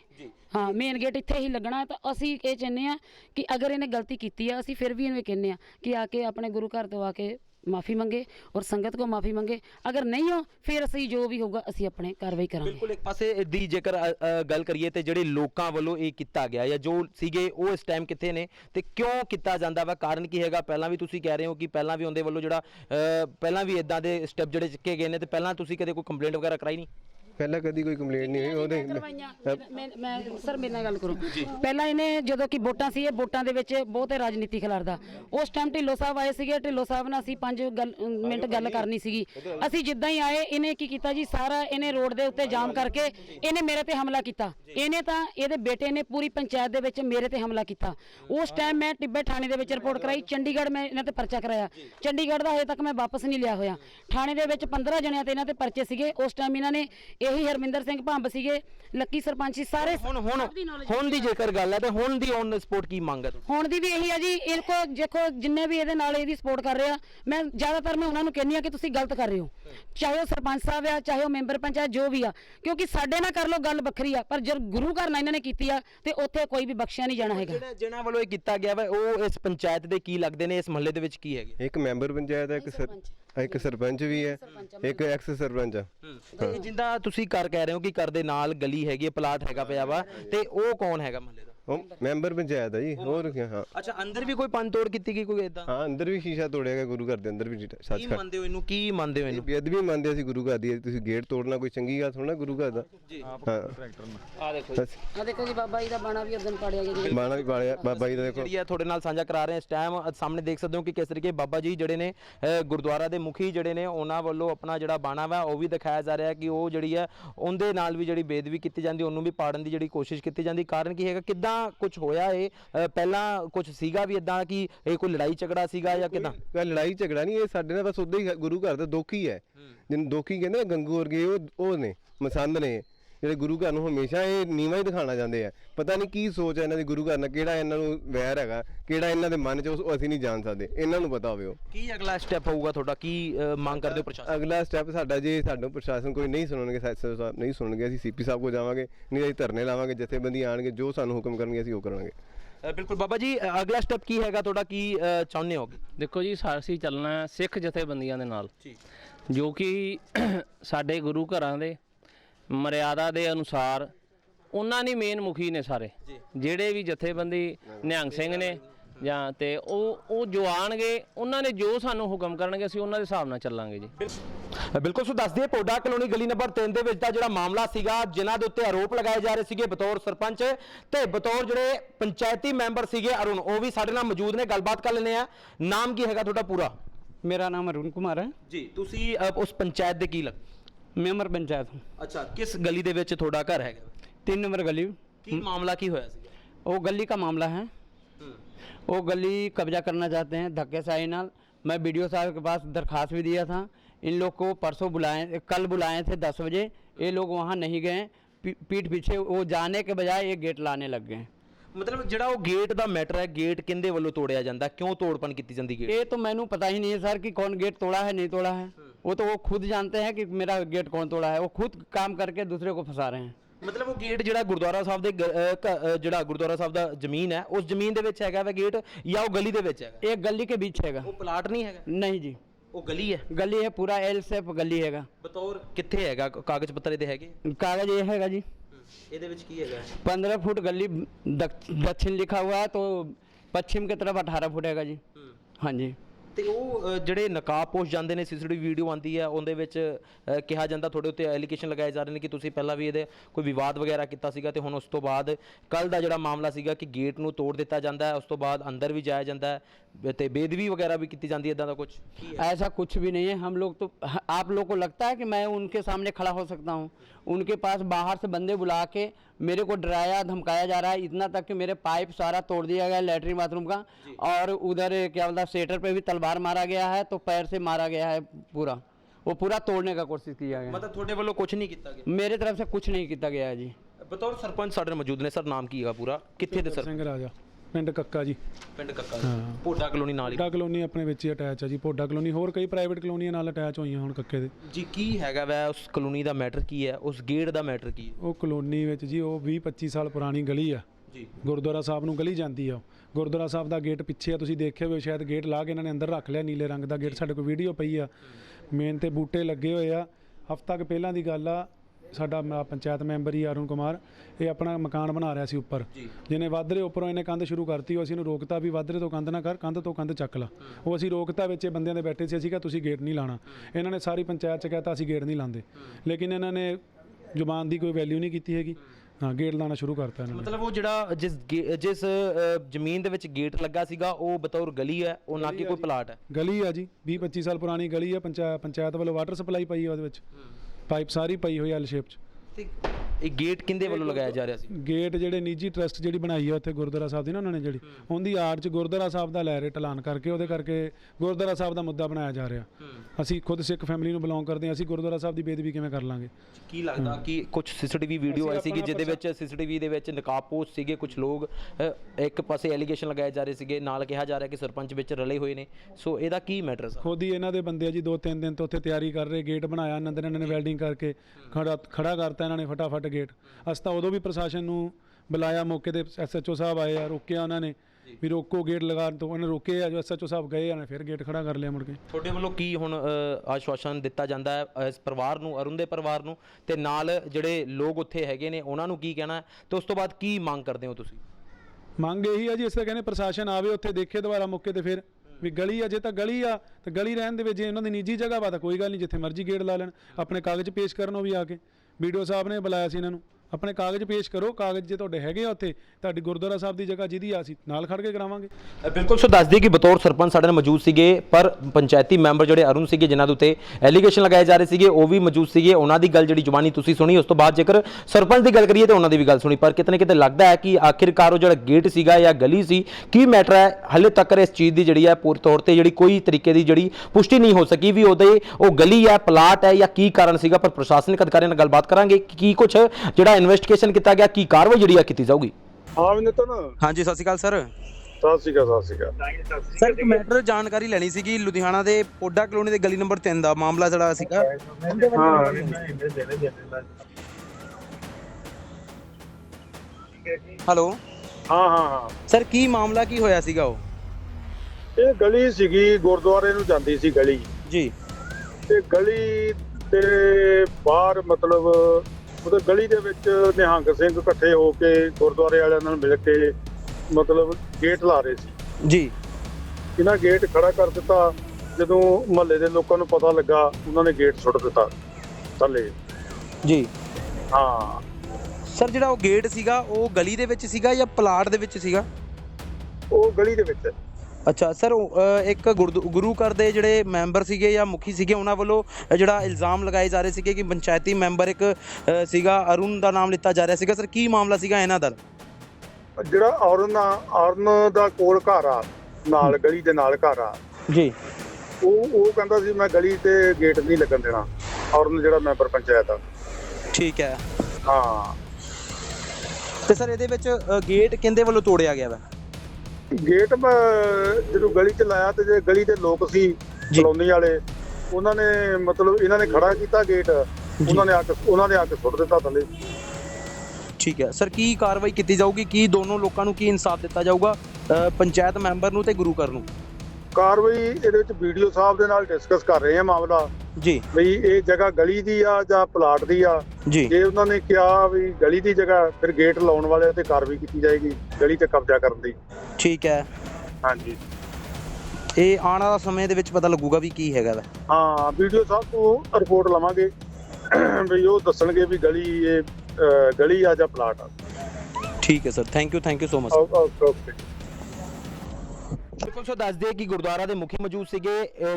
Speaker 4: ਹਾਂ ਮੇਨ ਗੇਟ ਇੱਥੇ ਹੀ ਲੱਗਣਾ ਤਾਂ ਅਸੀਂ ਇਹ ਚਾਹੁੰਦੇ ਆ ਕਿ ਅਗਰ ਇਹਨੇ ਗਲਤੀ ਕੀਤੀ ਆ ਅਸੀਂ ਫਿਰ ਵੀ ਇਹਨੂੰ ਇਹ ਕਹਿੰਦੇ ਆ ਕਿ ਆ ਕੇ ਆਪਣੇ ਗੁਰੂ ਘਰ ਤੋਂ ਆ ਕੇ ਮਾਫੀ ਮੰਗੇ ਔਰ ਸੰਗਤ ਕੋ ਮਾਫੀ ਮੰਗੇ। ਅਗਰ ਨਹੀਂ ਹੋ ਫਿਰ ਅਸੀਂ ਜੋ ਵੀ ਹੋਊਗਾ ਅਸੀਂ ਆਪਣੇ ਕਾਰਵਾਈ ਕਰਾਂਗੇ।
Speaker 5: ਬਿਲਕੁਲ ਇੱਕ ਪਾਸੇ ਦੀ ਜੇਕਰ ਅ, ਅ, ਗੱਲ ਕਰੀਏ ਤੇ ਜਿਹੜੇ ਲੋਕਾਂ ਵੱਲੋਂ ਇਹ ਕੀਤਾ ਗਿਆ ਜਾਂ ਜੋ ਸੀਗੇ ਉਹ ਇਸ ਟਾਈਮ ਕਿੱਥੇ ਨੇ ਤੇ ਕਿਉਂ ਕੀਤਾ ਜਾਂਦਾ ਵਾ? ਕਾਰਨ ਕੀ ਹੈਗਾ? ਪਹਿਲਾਂ ਵੀ ਤੁਸੀਂ ਕਹਿ ਰਹੇ ਹੋ ਕਿ ਪਹਿਲਾਂ ਵੀ ਉਹਦੇ ਵੱਲੋਂ ਜਿਹੜਾ ਅ, ਪਹਿਲਾਂ ਵੀ ਇਦਾਂ ਦੇ ਸਟੈਪ ਜਿਹੜੇ ਚੱਕੇ ਗਏ ਨੇ ਤੇ ਪਹਿਲਾਂ ਤੁਸੀਂ ਕਦੇ ਕੋਈ ਕੰਪਲੇਂਟ ਵਗੈਰਾ ਕਰਾਈ ਨਹੀਂ?
Speaker 6: ਪਹਿਲਾਂ ਕਦੀ ਕੋਈ ਕੰਪਲੇਂਟ ਨਹੀਂ ਹੋਈ ਉਹਦੇ
Speaker 4: ਮੈਂ ਮੈਂ ਸਰ ਮੇਰੇ ਨਾਲ ਗੱਲ ਕਰੋ। ਪਹਿਲਾਂ ਇਹਨੇ ਜਦੋਂ ਕਿ ਵੋਟਾਂ ਸੀ ਇਹ ਵੋਟਾਂ ਦੇ ਵਿੱਚ ਬਹੁਤ ਰਾਜਨੀਤੀ ਖਿਲਾਰਦਾ। ਉਸ ਟਾਈਮ ਢਿੱਲੋਂ ਸਾਹਿਬ ਆਏ ਸੀਗੇ ਢਿੱਲੋਂ ਸਾਹਿਬ ਨਾਲ ਅਸੀਂ 5 ਗੱਲ ਮਿੰਟ ਗੱਲ ਕਰਨੀ ਸੀਗੀ। ਅਸੀਂ ਜਿੱਦਾਂ ਹੀ ਆਏ ਇਹਨੇ ਕੀ ਕੀਤਾ ਜੀ ਸਾਰਾ ਇਹਨੇ ਰੋਡ ਦੇ ਉੱਤੇ ਜਾਮ ਕਰਕੇ ਇਹਨੇ ਮੇਰੇ ਤੇ ਹਮਲਾ ਕੀਤਾ। ਇਹਨੇ ਤਾਂ ਇਹਦੇ ਬੇਟੇ ਨੇ ਪੂਰੀ ਪੰਚਾਇਤ ਦੇ ਵਿੱਚ ਮੇਰੇ ਤੇ ਹਮਲਾ ਕੀਤਾ। ਉਸ ਟਾਈਮ ਮੈਂ ਟਿੱਬੇ ਥਾਣੇ ਦੇ ਵਿੱਚ ਰਿਪੋਰਟ ਕਰਾਈ ਚੰਡੀਗੜ੍ਹ ਮੈਂ ਇਹਨਾਂ ਤੇ ਪਰਚਾ ਕਰਾਇਆ। ਚੰਡੀਗੜ੍ਹ ਦਾ ਹਜੇ ਤੱਕ ਮੈਂ ਵਾਪਸ ਨਹੀਂ ਲਿਆ ਹੋਇਆ। ਥਾਣੇ ਦੇ ਵਿੱਚ 15 ਜਣਿਆਂ ਤੇ ਇਹਨਾਂ ਤੇ ਪਰਚੇ ਸੀਗੇ ਉਸ ਟਾਈਮ ਇਹਨਾਂ ਨੇ ਇਹੀ ਹਰਮਿੰਦਰ ਸਿੰਘ ਭੰਬ ਸੀਗੇ ਲੱਕੀ ਸਰਪੰਚ ਸੀ ਸਾਰੇ
Speaker 5: ਹੁਣ ਹੁਣ
Speaker 4: ਸਭ ਦੀ knowledge
Speaker 5: ਹੁਣ ਦੀ ਜੇਕਰ ਗੱਲ ਹੈ ਤੇ ਹੁਣ ਦੀ ਔਨ ਸਪੋਰਟ ਕੀ ਮੰਗ ਹੈ ਤੁਹਾਡੀ?
Speaker 4: ਹੁਣ ਦੀ ਵੀ ਇਹੀ ਆ ਜੀ ਇਹ ਕੋ ਦੇਖੋ ਜਿੰਨੇ ਵੀ ਇਹਦੇ ਨਾਲ ਇਹਦੀ ਸਪੋਰਟ ਕਰ ਰਹੇ ਆ ਮੈਂ ਜ਼ਿਆਦਾਤਰ ਮੈਂ ਉਹਨਾਂ ਨੂੰ ਕਹਿੰਨੀ ਆ ਕਿ ਤੁਸੀਂ ਗਲਤ ਕਰ ਰਹੇ ਹੋ। ਚਾਹੇ ਉਹ ਸਰਪੰਚ ਸਾਹਿਬ ਆ ਚਾਹੇ ਉਹ ਮੈਂਬਰ ਪੰਚਾਇਤ ਜੋ ਵੀ ਆ ਕਿਉਂਕਿ ਸਾਡੇ ਨਾਲ ਕਰ ਲੋ ਗੱਲ ਵੱਖਰੀ ਆ ਪਰ ਜਦ ਗੁਰੂ ਘਰ ਨਾਲ ਇਹਨਾਂ ਨੇ ਕੀਤੀ ਆ ਤੇ ਉੱਥੇ ਕੋਈ ਵੀ ਬਖਸ਼ਿਆ ਨਹੀਂ ਜਾਣਾ ਹੈਗਾ।
Speaker 5: ਜਿਹੜਾ ਜਿਹਨਾਂ ਵੱਲੋਂ ਇਹ ਕੀਤਾ ਗਿਆ ਵਾ ਉਹ ਇਸ ਪੰਚਾਇਤ ਦੇ ਕੀ ਲੱਗਦੇ ਨੇ ਇਸ ਮਹੱਲੇ ਦੇ ਵਿੱਚ ਕੀ ਹੈਗੇ?
Speaker 6: ਇੱਕ ਮੈਂਬਰ ਪੰਚਾਇਤ ਹੈ ਇੱਕ ਸਰ ਇੱਕ ਸਰਪੰਚ ਵੀ ਹੈ ਇੱਕ ਐਕਸ ਸਰਪੰਚ ਆ।
Speaker 5: ਜਿੰਦਾ ਤੁਸੀਂ ਕਰ ਕਹਿ ਰਹੇ ਹੋ ਕਿ ਘਰ ਦੇ ਨਾਲ ਗਲੀ ਹੈਗੀ ਹੈ, ਪਲਾਟ ਹੈਗਾ ਪਿਆ ਵਾ ਤੇ ਉਹ ਕੌਣ ਹੈਗਾ ਮਹੱਲੇ
Speaker 6: ਉਹ ਮੈਂਬਰ ਪੰਚਾਇਤ ਹੈ ਜੀ ਹੋਰ ਕੀ ਹਾਂ।
Speaker 5: ਅੱਛਾ ਅੰਦਰ ਵੀ ਕੋਈ ਪੰਨ ਤੋੜ ਕੀਤੀ ਗਈ ਕੋਈ ਇਦਾਂ
Speaker 6: ਹਾਂ ਅੰਦਰ ਵੀ ਸ਼ੀਸ਼ਾ ਤੋੜਿਆ ਗਿਆ ਗੁਰੂ ਘਰ ਦੇ ਅੰਦਰ ਵੀ
Speaker 5: ਕੀ
Speaker 6: ਸੱਚਖੰਡ।
Speaker 5: ਮੰਨਦੇ ਹੋ ਇਹਨੂੰ ਕੀ ਮੰਨਦੇ ਹੋ ਇਹਨੂੰ?
Speaker 6: ਬੇਅਦਬੀ ਮੰਨਦੇ ਅਸੀਂ ਗੁਰੂ ਘਰ ਦੀ ਤੁਸੀਂ ਗੇਟ ਤੋੜਨਾ ਕੋਈ ਚੰਗੀ ਗੱਲ ਥੋੜਾ ਗੁਰੂ ਘਰ ਦਾ। ਹਾਂ।
Speaker 2: ਆ ਦੇਖੋ
Speaker 6: ਬਸ
Speaker 4: ਆ ਦੇਖੋ ਜੀ ਬਾਬਾ ਜੀ ਦਾ ਬਾਣਾ ਵੀ ਉਦੋਂ ਪਾੜਿਆ ਗਿਆ ਜੀ।
Speaker 6: ਬਾਣਾ ਵੀ ਪਾਲਿਆ ਬਾਬਾ ਜੀ ਦਾ ਦੇਖੋ।
Speaker 5: ਜਿਹੜੀ ਹੈ ਤੁਹਾਡੇ ਨਾਲ ਸਾਂਝਾ ਕਰਾ ਰਹੇ ਹਾਂ ਇਸ ਟਾਈਮ ਸਾਹਮਣੇ ਦੇਖ ਸਕਦੇ ਹੋ ਕਿ ਕਿਸ ਤਰੀਕੇ ਬਾਬਾ ਜੀ ਜਿਹੜੇ ਨੇ ਗੁਰਦੁਆਰਾ ਦੇ ਮੁਖੀ ਜਿਹੜੇ ਨੇ ਉਹਨਾਂ ਵੱਲੋਂ ਆਪਣਾ ਜਿਹੜਾ ਬਾਣਾ ਵਾ ਉਹ ਵੀ ਦਿਖਾਇਆ ਜਾ ਰਿਹਾ ਕਿ ਉਹ ਜਿਹੜੀ ਹੈ ਉਹਦੇ ਨਾਲ ਵੀ ਜਿਹੜੀ ਬੇਦਬੀ ਕੀਤੀ ਜਾਂਦੀ ਉਹਨੂੰ ਵੀ ਪਾੜਨ ਦੀ ਜਿਹੜੀ ਕੋਸ਼ਿਸ਼ ਕੀਤੀ ਜਾਂਦੀ। ਕਾਰਨ ਕੀ ਹੈਗਾ? ਕਿਦਾਂ ਕੁਝ ਹੋਇਆ ਇਹ? ਅਹ, ਪਹਿਲਾਂ ਕੁਝ ਸੀਗਾ ਵੀ ਇਦਾਂ ਕਿ ਇਹ ਕੋਈ ਲੜਾਈ ਝਗੜਾ ਸੀਗਾ ਜਾਂ ਕਿਦਾਂ?
Speaker 6: ਕੋਈ ਲੜਾਈ ਝਗੜਾ ਨਹੀਂ ਇਹ ਸਾਡੇ ਨਾਲ ਬਸ ਉਦਾਂ ਹੀ ਗੁਰੂ ਘਰ ਦਾ ਦੁੱਖ ਹੀ ਹੈ। ਜਿਹਨੂੰ ਦੁੱਖੀ ਕਹਿੰਦੇ ਗੰਗੂ ਵਰਗੇ ਉਹ ਉਹ ਨੇ ਮਸੰਦ ਨੇ। ਜਿਹੜੇ ਗੁਰੂ ਘਰ ਨੂੰ ਹਮੇਸ਼ਾ ਇਹ ਨੀਵਾ ਹੀ ਦਿਖਾਉਣਾ ਚਾਹੁੰਦੇ ਆ। ਪਤਾ ਨਹੀਂ ਕੀ ਸੋਚ ਹੈ ਇਹਨਾਂ ਦੀ ਗੁਰੂ ਘਰ ਨਾਲ ਕਿਹੜਾ ਇਹਨਾਂ ਨੂੰ ਵੈਰ ਹੈਗਾ ਕਿਹੜਾ ਇਹਨਾਂ ਦੇ ਮਨ 'ਚ ਉਸ- ਉਹ ਅਸੀਂ ਨਹੀਂ ਜਾਣ ਸਕਦੇ। ਇਹਨਾਂ ਨੂੰ ਪਤਾ ਹੋਵੇ ਉਹ।
Speaker 5: ਕੀ ਅਗਲਾ ਸਟੈਪ ਹੋਊਗਾ ਤੁਹਾਡਾ? ਕੀ ਮੰਗ ਕਰਦੇ ਹੋ ਪ੍ਰਸ਼ਾਸਨ?
Speaker 6: ਅਗਲਾ ਸਟੈਪ ਸਾਡਾ ਜੇ ਸਾਨੂੰ ਪ੍ਰਸ਼ਾਸਨ ਕੋਈ ਨਹੀਂ ਸੁਣਨਗੇ ਸੈਕਟਰ ਸਾਹਿਬ ਨਹੀਂ ਸੁਣਨਗੇ ਅਸੀਂ ਸੀਪੀ ਸਾਹਿਬ ਕੋਲ ਜਾਵਾਂਗੇ ਨਹੀਂ ਅਸੀਂ ਧਰਨੇ ਲਾਵਾਂਗੇ ਜਥੇਬੰਦੀ ਆਣਗੇ ਜੋ ਸਾਨੂੰ ਹੁਕਮ ਕਰਨਗੇ ਅਸੀਂ ਉਹ ਕਰਾਂਗੇ
Speaker 5: ਬਿਲਕੁਲ ਬਾਬਾ ਜੀ ਅਗਲਾ ਸਟੈਪ ਕੀ ਹੈਗਾ ਤੁਹਾਡਾ? ਕੀ ਚਾਹੁੰਦੇ ਹੋਗੇ
Speaker 2: ਦੇਖੋ ਜੀ ਸਾ- ਅਸੀਂ ਚੱਲਣਾ ਹੈ ਸਿੱਖ ਜਥੇਬੰਦੀਆਂ ਦੇ ਨਾਲ।
Speaker 5: ਜੀ।
Speaker 2: ਜੋ ਕਿ ਸਾਡੇ ਗੁਰੂ ਘਰਾਂ ਦੇ ਮਰਿਆਦਾ ਦੇ ਅਨੁਸਾਰ ਉਹਨਾਂ ਦੀ ਮੇਨ ਮੁਖੀ ਨੇ ਸਾਰੇ। ਜਿਹੜੇ ਵੀ ਜਥੇਬੰਦੀ ਨਿਹੰਗ ਸਿੰਘ ਨੇ ਜਾਂ ਤੇ ਉਹ ਉਹ ਜੋ ਆਣਗੇ ਉਹਨਾਂ ਨੇ ਜੋ ਸਾਨੂੰ ਹੁਕਮ ਕਰਨਗੇ ਅਸੀਂ ਉਹਨਾਂ ਦੇ ਹਿਸਾਬ ਨਾਲ ਚੱਲਾਂਗੇ ਜੀ।
Speaker 5: ਬਿਲਕੁਲ ਸੋ ਦੱਸ ਦਈਏ ਪੋਡਾ ਕਲੋਨੀ ਗਲੀ ਨੰਬਰ 3 ਦੇ ਵਿੱਚ ਦਾ ਜਿਹੜਾ ਮਾਮਲਾ ਸੀਗਾ ਜਿਨ੍ਹਾਂ ਦੇ ਉੱਤੇ ਆਰੋਪ ਲਗਾਏ ਜਾ ਰਹੇ ਸੀਗੇ ਬਤੌਰ ਸਰਪੰਚ ਤੇ ਬਤੌਰ ਜਿਹੜੇ ਪੰਚਾਇਤੀ ਮੈਂਬਰ ਸੀਗੇ ਅਰੁਣ ਉਹ ਵੀ ਸਾਡੇ ਨਾਲ ਮੌਜੂਦ ਨੇ ਗੱਲਬਾਤ ਕਰ ਲੈਨੇ ਆ ਨਾਮ ਕੀ ਹੈਗਾ ਤੁਹਾਡਾ ਪੂਰਾ?
Speaker 3: ਮੇਰਾ ਨਾਮ ਅਰੁਣ ਕੁਮਾਰ ਹੈ।
Speaker 5: ਜੀ ਤੁਸੀਂ ਉਸ ਪੰਚਾਇਤ ਦੇ ਕੀ ਲੱਗ
Speaker 3: मेंबर पंचायत हूँ
Speaker 5: ਅੱਛਾ ਕਿਸ ਗਲੀ ਦੇ ਵਿੱਚ ਤੁਹਾਡਾ ਘਰ ਹੈਗਾ
Speaker 3: तीन नंबर गली
Speaker 5: ਕੀ ਮਾਮਲਾ ਕੀ ਹੋਇਆ ਸੀਗਾ
Speaker 3: वो गली का मामला है वो गली कब्जा करना चाहते हैं धक्के साई नाल मैं वीडियो साहब के पास दरखास्त भी दिया था इन लोग को परसों बुलाए कल बुलाए थे दस बजे ये लोग वहाँ नहीं गए पी- पीठ पीछे वो जाने के बजाय ये गेट लाने लग गए
Speaker 5: ਮਤਲਬ ਜਿਹੜਾ ਉਹ ਗੇਟ ਦਾ ਮੈਟਰ ਹੈ ਗੇਟ ਕਿੰਦੇ ਵੱਲੋਂ ਤੋੜਿਆ ਜਾਂਦਾ ਕਿਉਂ ਤੋੜਪਨ ਕੀਤੀ ਜਾਂਦੀ ਗੇਟ
Speaker 3: ये तो मैनू पता ही नहीं है सर कि कौन गेट तोड़ा है नहीं तोड़ा है वो तो वो खुद जानते हैं कि मेरा गेट कौन तोड़ा है वो खुद काम करके दूसरे को फंसा रहे हैं
Speaker 5: ਮਤਲਬ ਉਹ ਗੇਟ ਜਿਹੜਾ ਗੁਰਦੁਆਰਾ ਸਾਹਿਬ ਦੇ ਗ- ਅ, ਘ- ਅ, ਜਿਹੜਾ ਗੁਰਦੁਆਰਾ ਸਾਹਿਬ ਦਾ ਜ਼ਮੀਨ ਹੈ ਉਸ ਜ਼ਮੀਨ ਦੇ ਵਿੱਚ ਹੈਗਾ ਵਾ ਗੇਟ ਜਾਂ ਉਹ ਗਲੀ ਦੇ ਵਿੱਚ ਹੈਗਾ
Speaker 3: एक गली के बीच हैगा
Speaker 5: ਉਹ ਪਲਾਟ ਨਹੀਂ ਹੈਗਾ
Speaker 3: नहीं जी
Speaker 5: ਉਹ ਗਲੀ ਹੈ
Speaker 3: गली है पूरा एल शेप गली हैगा
Speaker 5: ਬਤੌਰ ਕਿੱਥੇ ਹੈਗਾ ਕ- ਕਾਗਜ਼ ਪੱਤਰ ਇਹਦੇ ਹੈਗੇ
Speaker 3: कागज ये हैगा जी
Speaker 5: ਇਹਦੇ ਵਿੱਚ ਕੀ ਹੈਗਾ
Speaker 3: पंद्रह फुट गली दक- दक्षिण लिखा हुआ है तो पश्चिम की तरफ अठारह फुट हैगा जी हाँ जी
Speaker 5: ਤੇ ਉਹ ਅ, ਜਿਹੜੇ ਨਕਾਬ ਪੋਸਟ ਜਾਂਦੇ ਨੇ ਸੀਸੀਟੀਵੀ ਵੀਡੀਓ ਆਂਦੀ ਹੈ ਉਹਦੇ ਵਿੱਚ ਅ, ਕਿਹਾ ਜਾਂਦਾ ਤੁਹਾਡੇ ਉੱਤੇ ਐਲੀਗੇਸ਼ਨ ਲਗਾਏ ਜਾ ਰਹੇ ਨੇ ਕਿ ਤੁਸੀਂ ਪਹਿਲਾਂ ਵੀ ਇਹਦੇ ਕੋਈ ਵਿਵਾਦ ਵਗੈਰਾ ਕੀਤਾ ਸੀਗਾ ਤੇ ਹੁਣ ਉਸ ਤੋਂ ਬਾਅਦ ਕੱਲ ਦਾ ਜਿਹੜਾ ਮਾਮਲਾ ਸੀਗਾ ਕਿ ਗੇਟ ਨੂੰ ਤੋੜ ਦਿੱਤਾ ਜਾਂਦਾ ਹੈ ਉਸ ਤੋਂ ਬਾਅਦ ਅੰਦਰ ਵੀ ਜਾਇਆ ਜਾਂਦਾ ਹੈ ਤੇ ਬੇਦਬੀ ਵਗੈਰਾ ਵੀ ਕੀਤੀ ਜਾਂਦੀ ਹੈ ਇਦਾਂ ਦਾ ਕੁਝ
Speaker 3: ऐसा कुछ भी नहीं है हम लोग तो आप लोग को लगता है कि मैं उनके सामने खड़ा हो सकता हूँ उनके पास बाहर से बंदे बुला के मेरे को डराया धमकाया जा रहा है। इतना तक कि मेरे पाइप सारा तोड़ दिया गया लेटरिन बाथरूम का। और उधर क्या बोलता है सेटर पर भी तलवार मारा गया है तो पैर से मारा गया है पूरा। वो पूरा तोड़ने का कोशिश किया गया।
Speaker 5: मतलब थोड़े वालों कुछ नहीं किया गया?
Speaker 3: मेरे तरफ़ से कुछ नहीं किया गया जी।
Speaker 5: बतौर सरपंच साढ़े मौजूद ने सर नाम किया पूरा। कितने थे
Speaker 1: सर? राजा। ਪਿੰਡ ਕੱਕਾ ਜੀ।
Speaker 5: ਪਿੰਡ ਕੱਕਾ ਪੋਡਾ ਕਲੋਨੀ ਨਾਲ ਹੀ।
Speaker 1: ਪੋਡਾ ਕਲੋਨੀ ਆਪਣੇ ਵਿੱਚ ਹੀ ਅਟੈਚ ਹੈ ਜੀ ਪੋਡਾ ਕਲੋਨੀ। ਹੋਰ ਕਈ ਪ੍ਰਾਈਵੇਟ ਕਲੋਨੀਆਂ ਨਾਲ ਅਟੈਚ ਹੋਈਆਂ ਹੁਣ ਕੱਕੇ ਦੇ।
Speaker 5: ਜੀ ਕੀ ਹੈਗਾ ਵੈ? ਉਸ ਕਲੋਨੀ ਦਾ ਮੈਟਰ ਕੀ ਹੈ? ਉਸ ਗੇਟ ਦਾ ਮੈਟਰ ਕੀ ਹੈ?
Speaker 1: ਉਹ ਕਲੋਨੀ ਵਿੱਚ ਜੀ ਉਹ 20 25 ਸਾਲ ਪੁਰਾਣੀ ਗਲੀ ਆ।
Speaker 5: ਜੀ।
Speaker 1: ਗੁਰਦੁਆਰਾ ਸਾਹਿਬ ਨੂੰ ਗਲੀ ਜਾਂਦੀ ਆ ਉਹ। ਗੁਰਦੁਆਰਾ ਸਾਹਿਬ ਦਾ ਗੇਟ ਪਿੱਛੇ ਆ ਤੁਸੀਂ ਦੇਖਿਆ ਹੋਵੇ ਸ਼ਾਇਦ ਗੇਟ ਲਾ ਕੇ ਇਹਨਾਂ ਨੇ ਅੰਦਰ ਰੱਖ ਲਿਆ ਨੀਲੇ ਰੰਗ ਦਾ ਗੇਟ ਸਾਡੇ ਕੋਲ ਵੀਡੀਓ ਪਈ ਆ। ਮੇਨ ਤੇ ਬੂਟੇ ਲੱਗੇ ਹੋਏ ਆ। ਹਫ਼ਤਾ ਕੁ ਪਹਿਲਾਂ ਦੀ ਗੱਲ ਆ ਸਾਡਾ ਮ- ਪੰਚਾਇਤ ਮੈਂਬਰ ਹੀ ਅਰੁਣ ਕੁਮਾਰ ਇਹ ਆਪਣਾ ਮਕਾਨ ਬਣਾ ਰਿਹਾ ਸੀ ਉੱਪਰ। ਜਿਹਨੇ ਵਾਧਰੇ ਉੱਪਰੋਂ ਇਹਨੇ ਕੰਧ ਸ਼ੁਰੂ ਕਰਤੀ ਉਹ ਅਸੀਂ ਇਹਨੂੰ ਰੋਕਤਾ ਵੀ ਵਾਧਰੇ ਤੋਂ ਕੰਧ ਨਾ ਕਰ ਕੰਧ ਤੋਂ ਕੰਧ ਚੱਕ ਲਾ। ਉਹ ਅਸੀਂ ਰੋਕਤਾ ਵਿੱਚ ਇਹ ਬੰਦਿਆਂ ਦੇ ਬੈਠੇ ਸੀ ਅਸੀਂ ਕਿਹਾ ਤੁਸੀਂ ਗੇਟ ਨਹੀਂ ਲਾਣਾ ਇਹਨਾਂ ਨੇ ਸਾਰੀ ਪੰਚਾਇਤ ਚ ਕਹਿਤਾ ਅਸੀਂ ਗੇਟ ਨਹੀਂ ਲਾਉਂਦੇ। ਲੇਕਿਨ ਇਹਨਾਂ ਨੇ ਜ਼ੁਬਾਨ ਦੀ ਕੋਈ ਵੈਲਿਊ ਨਹੀਂ ਕੀਤੀ ਹੈਗੀ। ਹਾਂ ਗੇਟ ਲਾਣਾ ਸ਼ੁਰੂ ਕਰਤਾ ਇਹਨਾਂ ਨੇ।
Speaker 5: ਮਤਲਬ ਉਹ ਜਿਹੜਾ ਜਿਸ ਗੇ- ਜਿਸ ਅ, ਜ਼ਮੀਨ ਦੇ ਵਿੱਚ ਗੇਟ ਲੱਗਾ ਸੀਗਾ ਉਹ ਬਤੌਰ ਗਲੀ ਹੈ ਉਹ ਨਾ ਕਿ ਕੋਈ ਪਲਾਟ ਹੈ?
Speaker 1: ਗਲੀ ਆ ਜੀ 20 25 ਸਾਲ ਪੁਰਾਣੀ ਗਲੀ ਆ ਪੰਚਾਇਤ ਪੰਚਾਇਤ ਵੱਲੋਂ ਵਾਟਰ ਸਪਲਾਈ ਪਈ ਆ ਉਹਦੇ ਵਿੱਚ। ਪਾਈਪ ਸਾਰੀ ਪਈ ਹੋਈ ਐਲ ਸ਼ੇਪ ਚ।
Speaker 5: ਤੇ ਇਹ ਗੇਟ ਕਿੰਦੇ ਵੱਲੋਂ ਲਗਾਇਆ ਜਾ ਰਿਹਾ ਸੀ?
Speaker 1: ਗੇਟ ਜਿਹੜੇ ਨਿੱਜੀ ਟਰਸਟ ਜਿਹੜੀ ਬਣਾਈ ਆ ਉੱਥੇ ਗੁਰਦੁਆਰਾ ਸਾਹਿਬ ਦੀ ਨਾ ਉਹਨਾਂ ਨੇ ਜਿਹੜੀ ਉਹਦੀ ਆੜ ਚ ਗੁਰਦੁਆਰਾ ਸਾਹਿਬ ਦਾ ਲੈ ਰਹੇ ਟਲਾਨ ਕਰਕੇ ਉਹਦੇ ਕਰਕੇ ਗੁਰਦੁਆਰਾ ਸਾਹਿਬ ਦਾ ਮੁੱਦਾ ਬਣਾਇਆ ਜਾ ਰਿਹਾ। ਅਸੀਂ ਖੁਦ ਸਿੱਖ ਫੈਮਿਲੀ ਨੂੰ ਬਿਲੋਂਗ ਕਰਦੇ ਹਾਂ ਅਸੀਂ ਗੁਰਦੁਆਰਾ ਸਾਹਿਬ ਦੀ ਬੇਦਬੀ ਕਿਵੇਂ ਕਰ ਲਾਂਗੇ?
Speaker 5: ਕੀ ਲੱਗਦਾ ਕਿ ਕੁਝ ਸੀਸੀਟੀਵੀ ਵੀਡੀਓ ਆਈ ਸੀਗੀ ਜਿਹਦੇ ਵਿੱਚ ਸੀਸੀਟੀਵੀ ਦੇ ਵਿੱਚ ਨਕਾਬਪੋਸ਼ ਸੀਗੇ ਕੁਝ ਲੋਕ ਇੱਕ ਪਾਸੇ ਐਲੀਗੇਸ਼ਨ ਲਗਾਏ ਜਾ ਰਹੇ ਸੀਗੇ ਨਾਲ ਕਿਹਾ ਜਾ ਰਿਹਾ ਕਿ ਸਰਪੰਚ ਵਿੱਚ ਰਲੇ ਹੋਏ ਨੇ। ਸੋ ਇਹਦਾ ਕੀ ਮੈਟਰ ਹੈ
Speaker 1: ਖੁਦ ਹੀ ਇਹਨਾਂ ਦੇ ਬੰਦੇ ਆ ਜੀ ਦੋ ਤਿੰਨ ਦਿਨ ਤੋਂ ਉੱਥੇ ਤਿਆਰੀ ਕਰ ਰਹੇ ਗੇਟ ਬਣਾਇਆ ਇਹਨਾਂ ਨੇ ਵੈਲਡਿੰਗ ਕਰਕੇ ਖੜਾ ਖੜਾ ਕਰਤਾ ਇਹਨਾਂ ਨੇ ਫਟਾਫਟ। ਗੇਟ ਅਸੀਂ ਤਾਂ ਉਦੋਂ ਵੀ ਪ੍ਰਸ਼ਾਸਨ ਨੂੰ ਬੁਲਾਇਆ ਮੌਕੇ ਤੇ ਐਸਐਚਓ ਸਾਹਿਬ ਆਏ ਆ ਰੋਕਿਆ ਉਹਨਾਂ ਨੇ ਵੀ ਰੋਕੋ ਗੇਟ ਲਗਾਉਣ ਤੋਂ ਉਹਨੇ ਰੋਕੇ ਆ ਜੋ ਐਸਐਚਓ ਸਾਹਿਬ ਗਏ ਆ ਨੇ ਫਿਰ ਗੇਟ ਖੜਾ ਕਰ ਲਿਆ ਮੁੜ ਕੇ।
Speaker 5: ਤੁਹਾਡੇ ਵੱਲੋਂ ਕੀ ਹੁਣ ਅ, ਆਸ਼ਵਾਸਨ ਦਿੱਤਾ ਜਾਂਦਾ ਹੈ ਇਸ ਪਰਿਵਾਰ ਨੂੰ ਅਰੁਣ ਦੇ ਪਰਿਵਾਰ ਨੂੰ? ਤੇ ਨਾਲ ਜਿਹੜੇ ਲੋਕ ਉੱਥੇ ਹੈਗੇ ਨੇ ਉਹਨਾਂ ਨੂੰ ਕੀ ਕਹਿਣਾ ਹੈ? ਤੇ ਉਸ ਤੋਂ ਬਾਅਦ ਕੀ ਮੰਗ ਕਰਦੇ ਹੋ ਤੁਸੀਂ?
Speaker 1: ਮੰਗ ਇਹੀ ਆ ਜੀ ਇਸ ਤਰ੍ਹਾਂ ਕਹਿੰਦੇ ਪ੍ਰਸ਼ਾਸਨ ਆਵੇ ਉੱਥੇ ਦੇਖੇ ਦੁਬਾਰਾ ਮੌਕੇ ਤੇ ਫਿਰ ਵੀ ਗਲੀ ਆ ਜੇ ਤਾਂ ਗਲੀ ਆ ਤਾਂ ਗਲੀ ਰਹਿਣ ਦੇ ਵਿੱਚ ਜੇ ਉਹਨਾਂ ਦੀ ਨਿੱਜੀ ਜਗ੍ਹਾ ਵਾ ਤਾਂ ਕੋਈ ਗੱਲ ਨਹੀਂ ਜਿੱਥੇ ਮਰਜ਼ੀ ਗੇਟ ਲਾ ਲੈਣ ਆਪਣੇ ਕਾਗਜ਼ ਪੇਸ਼ ਕਰਨ ਉਹ ਵੀ ਆ ਕੇ। ਵੀਡੀਓ ਸਾਹਿਬ ਨੇ ਬੁਲਾਇਆ ਸੀ ਇਹਨਾਂ ਨੂੰ। ਆਪਣੇ ਕਾਗਜ਼ ਪੇਸ਼ ਕਰੋ, ਕਾਗਜ਼ ਜੇ ਤੁਹਾਡੇ ਹੈਗੇ ਆ ਉੱਥੇ, ਤੁਹਾਡੀ ਗੁਰਦੁਆਰਾ ਸਾਹਿਬ ਦੀ ਜਗ੍ਹਾ ਜਿਹਦੀ ਆ ਸੀ ਨਾਲ ਖੜ ਕੇ ਕਰਾਵਾਂਗੇ।
Speaker 5: ਬਿਲਕੁਲ ਸੋ ਦੱਸ ਕਿ ਬਤੌਰ ਸਰਪੰਚ ਸਾਡੇ ਨਾਲ ਮੌਜੂਦ ਸੀਗੇ, ਪਰ ਪੰਚਾਇਤੀ ਮੈਂਬਰ ਜਿਹੜੇ ਅਰੁਣ ਸੀਗੇ, ਜਿਨ੍ਹਾਂ ਦੇ ਉੱਤੇ ਐਲੀਗੇਸ਼ਨ ਲਗਾਏ ਜਾ ਰਹੇ ਸੀਗੇ, ਉਹ ਵੀ ਮੌਜੂਦ ਸੀਗੇ। ਉਹਨਾਂ ਦੀ ਗੱਲ ਜਿਹੜੀ ਜ਼ੁਬਾਨੀ ਤੁਸੀਂ ਸੁਣੀ, ਉਸ ਤੋਂ ਬਾਅਦ ਜੇਕਰ ਸਰਪੰਚ ਦੀ ਗੱਲ ਕਰੀਏ ਤਾਂ ਉਹਨਾਂ ਦੀ ਵੀ ਗੱਲ ਸੁਣੀ, ਪਰ ਕਿਤੇ ਨਾ ਕਿਤੇ ਲੱਗਦਾ ਹੈ ਕਿ ਆਖਿਰਕਾਰ ਉਹ ਜਿਹੜਾ ਗੇਟ ਸੀਗਾ ਜਾਂ ਗਲੀ ਸੀ, ਕੀ ਮੈਟਰ ਹੈ? ਹਲੇ ਤੱਕ ਇਸ ਚੀਜ਼ ਦੀ ਜਿਹੜੀ ਹੈ ਪੂਰੀ ਤੌਰ ਤੇ ਜਿਹੜੀ ਕੋਈ ਤਰੀਕੇ ਦੀ ਜਿਹੜੀ ਪੁਸ਼ਟੀ ਨਹੀਂ ਹੋ ਸਕੀ ਵੀ ਉਹਦੇ, ਉਹ ਗਲੀ ਹੈ, ਪਲਾਟ ਹੈ ਜਾਂ ਕੀ ਕਾਰਨ ਸੀਗਾ, ਪਰ ਪ੍ਰਸ਼ਾਸਨਿਕ ਅਧਿਕਾਰੀਆਂ ਨਾਲ ਗੱਲਬਾਤ ਕਰਾਂਗੇ ਕੀ ਕੁਝ ਜਿਹੜਾ ਇਨਵੈਸਟੀਗੇਸ਼ਨ ਕੀਤਾ ਗਿਆ ਕੀ ਕਾਰਵਾਈ ਜਿਹੜੀ ਆ ਕੀਤੀ ਜਾਊਗੀ?
Speaker 7: ਹਾਂ ਵਿਨੇਤਨ
Speaker 5: ਹਾਂਜੀ ਸਤਿ ਸ਼੍ਰੀ ਅਕਾਲ ਸਰ।
Speaker 7: ਸਤਿ ਸ਼੍ਰੀ ਅਕਾਲ ਸਤਿ ਸ਼੍ਰੀ ਅਕਾਲ।
Speaker 8: ਸਰ ਇੱਕ ਮੈਟਰ ਜਾਣਕਾਰੀ ਲੈਣੀ ਸੀਗੀ ਲੁਧਿਆਣਾ ਦੇ ਪੋਡਾ ਕਲੋਨੀ ਦੇ ਗਲੀ ਨੰਬਰ 3 ਦਾ ਮਾਮਲਾ ਜਿਹੜਾ ਸੀਗਾ।
Speaker 7: ਹਾਂ
Speaker 8: ਹੈਲੋ?
Speaker 7: ਹਾਂ ਹਾਂ ਹਾਂ।
Speaker 8: ਸਰ ਕੀ ਮਾਮਲਾ ਕੀ ਹੋਇਆ ਸੀਗਾ ਉਹ?
Speaker 7: ਇਹ ਗਲੀ ਸੀਗੀ ਗੁਰਦੁਆਰੇ ਨੂੰ ਜਾਂਦੀ ਸੀ ਗਲੀ।
Speaker 8: ਜੀ।
Speaker 7: ਤੇ ਗਲੀ ਦੇ ਬਾਹਰ ਮਤਲਬ ਉਹਦੇ ਗਲੀ ਦੇ ਵਿੱਚ ਨਿਹੰਗ ਸਿੰਘ ਇਕੱਠੇ ਹੋ ਕੇ ਗੁਰਦੁਆਰੇ ਵਾਲਿਆਂ ਨਾਲ ਮਿਲ ਕੇ ਮਤਲਬ ਗੇਟ ਲਾ ਰਹੇ ਸੀ।
Speaker 8: ਜੀ।
Speaker 7: ਇਹਨਾਂ ਗੇਟ ਖੜਾ ਕਰ ਦਿੱਤਾ। ਜਦੋਂ ਮਹੱਲੇ ਦੇ ਲੋਕਾਂ ਨੂੰ ਪਤਾ ਲੱਗਾ ਉਹਨਾਂ ਨੇ ਗੇਟ ਸੁੱਟ ਦਿੱਤਾ ਥੱਲੇ।
Speaker 8: ਜੀ।
Speaker 7: ਹਾਂ।
Speaker 8: ਸਰ ਜਿਹੜਾ ਉਹ ਗੇਟ ਸੀਗਾ ਉਹ ਗਲੀ ਦੇ ਵਿੱਚ ਸੀਗਾ ਜਾਂ ਪਲਾਟ ਦੇ ਵਿੱਚ ਸੀਗਾ?
Speaker 7: ਉਹ ਗਲੀ ਦੇ ਵਿੱਚ।
Speaker 8: ਅੱਛਾ ਸਰ ਇੱਕ ਗੁਰੂ ਘਰ ਦੇ ਜਿਹੜੇ ਮੈਂਬਰ ਸੀਗੇ ਜਾਂ ਮੁਖੀ ਸੀਗੇ ਉਹਨਾਂ ਵੱਲੋਂ ਜਿਹੜਾ ਇਲਜ਼ਾਮ ਲਗਾਏ ਜਾ ਰਹੇ ਸੀਗੇ ਕਿ ਪੰਚਾਇਤੀ ਮੈਂਬਰ ਇੱਕ ਸੀਗਾ ਅਰੁਣ ਦਾ ਨਾਮ ਲਿੱਤਾ ਜਾ ਰਿਹਾ ਸੀਗਾ। ਸਰ ਕੀ ਮਾਮਲਾ ਸੀਗਾ ਇਹਨਾਂ ਦਾ?
Speaker 7: ਜਿਹੜਾ ਔਰਨ ਔਰਨ ਦਾ ਕੋਲ ਘਰ ਆ ਨਾਲ ਗਲੀ ਦੇ ਨਾਲ ਘਰ ਆ।
Speaker 8: ਜੀ।
Speaker 7: ਉਹ ਉਹ ਕਹਿੰਦਾ ਸੀ ਮੈਂ ਗਲੀ ਤੇ ਗੇਟ ਨਹੀਂ ਲੱਗਣ ਦੇਣਾ। ਔਰਨ ਜਿਹੜਾ ਮੈਂਬਰ ਪੰਚਾਇਤ ਆ।
Speaker 8: ਠੀਕ ਹੈ।
Speaker 7: ਹਾਂ।
Speaker 8: ਤੇ ਸਰ ਇਹਦੇ ਵਿੱਚ ਗੇਟ ਕਿੰਦੇ ਵੱਲੋਂ ਤੋੜਿਆ ਗਿਆ ਵਾ?
Speaker 7: ਗੇਟ ਮੈਂ ਜਦੋਂ ਗਲੀ ਚ ਲਾਇਆ ਤੇ ਜੇ ਗਲੀ ਦੇ ਲੋਕ ਸੀ
Speaker 8: ਜੀ।
Speaker 7: ਕਲੋਨੀ ਵਾਲੇ ਉਹਨਾਂ ਨੇ ਮਤਲਬ ਇਹਨਾਂ ਨੇ ਖੜਾ ਕੀਤਾ ਗੇਟ ਉਹਨਾਂ ਨੇ ਆ ਕੇ ਉਹਨਾਂ ਨੇ ਆ ਕੇ ਸੁੱਟ ਦਿੱਤਾ ਥੱਲੇ।
Speaker 8: ਠੀਕ ਹੈ। ਸਰ ਕੀ ਕਾਰਵਾਈ ਕੀਤੀ ਜਾਊਗੀ? ਕੀ ਦੋਨੋਂ ਲੋਕਾਂ ਨੂੰ ਕੀ ਇਨਸਾਫ ਦਿੱਤਾ ਜਾਊਗਾ ਅ, ਪੰਚਾਇਤ ਮੈਂਬਰ ਨੂੰ ਤੇ ਗੁਰੂ ਘਰ ਨੂੰ?
Speaker 7: ਕਾਰਵਾਈ ਇਹਦੇ ਵਿੱਚ ਵੀਡੀਓ ਸਾਹਿਬ ਦੇ ਨਾਲ ਡਿਸਕਸ ਕਰ ਰਹੇ ਆ ਮਾਮਲਾ।
Speaker 8: ਜੀ।
Speaker 7: ਵੀ ਇਹ ਜਗ੍ਹਾ ਗਲੀ ਦੀ ਆ ਜਾਂ ਪਲਾਟ ਦੀ ਆ?
Speaker 8: ਜੀ।
Speaker 7: ਜੇ ਉਹਨਾਂ ਨੇ ਕਿਹਾ ਵੀ ਗਲੀ ਦੀ ਜਗ੍ਹਾ ਫਿਰ ਗੇਟ ਲਾਉਣ ਵਾਲਿਆਂ ਤੇ ਕਾਰਵਾਈ ਕੀਤੀ ਜਾਏਗੀ ਗਲੀ ਤੇ ਕਬਜ਼ਾ ਕਰਨ ਦੀ।
Speaker 8: ਠੀਕ ਹੈ।
Speaker 7: ਹਾਂਜੀ।
Speaker 8: ਇਹ ਆਉਣ ਵਾਲਾ ਸਮੇਂ ਦੇ ਵਿੱਚ ਪਤਾ ਲੱਗੂਗਾ ਵੀ ਕੀ ਹੈਗਾ ਵਾ।
Speaker 7: ਹਾਂ ਵੀਡੀਓ ਸਾਹਿਬ ਤੋਂ ਰਿਪੋਰਟ ਲਵਾਂਗੇ। ਵੀ ਉਹ ਦੱਸਣਗੇ ਵੀ ਗਲੀ ਇਹ ਅਹ, ਗਲੀ ਆ ਜਾਂ ਪਲਾਟ ਆ।
Speaker 8: ਠੀਕ ਹੈ sir. Thank you thank you so much
Speaker 7: okay okay.
Speaker 5: ਬਿਲਕੁਲ ਸੋ ਦੱਸ ਦਈਏ ਕਿ ਗੁਰਦੁਆਰਾ ਦੇ ਮੁਖੀ ਮੌਜੂਦ ਸੀਗੇ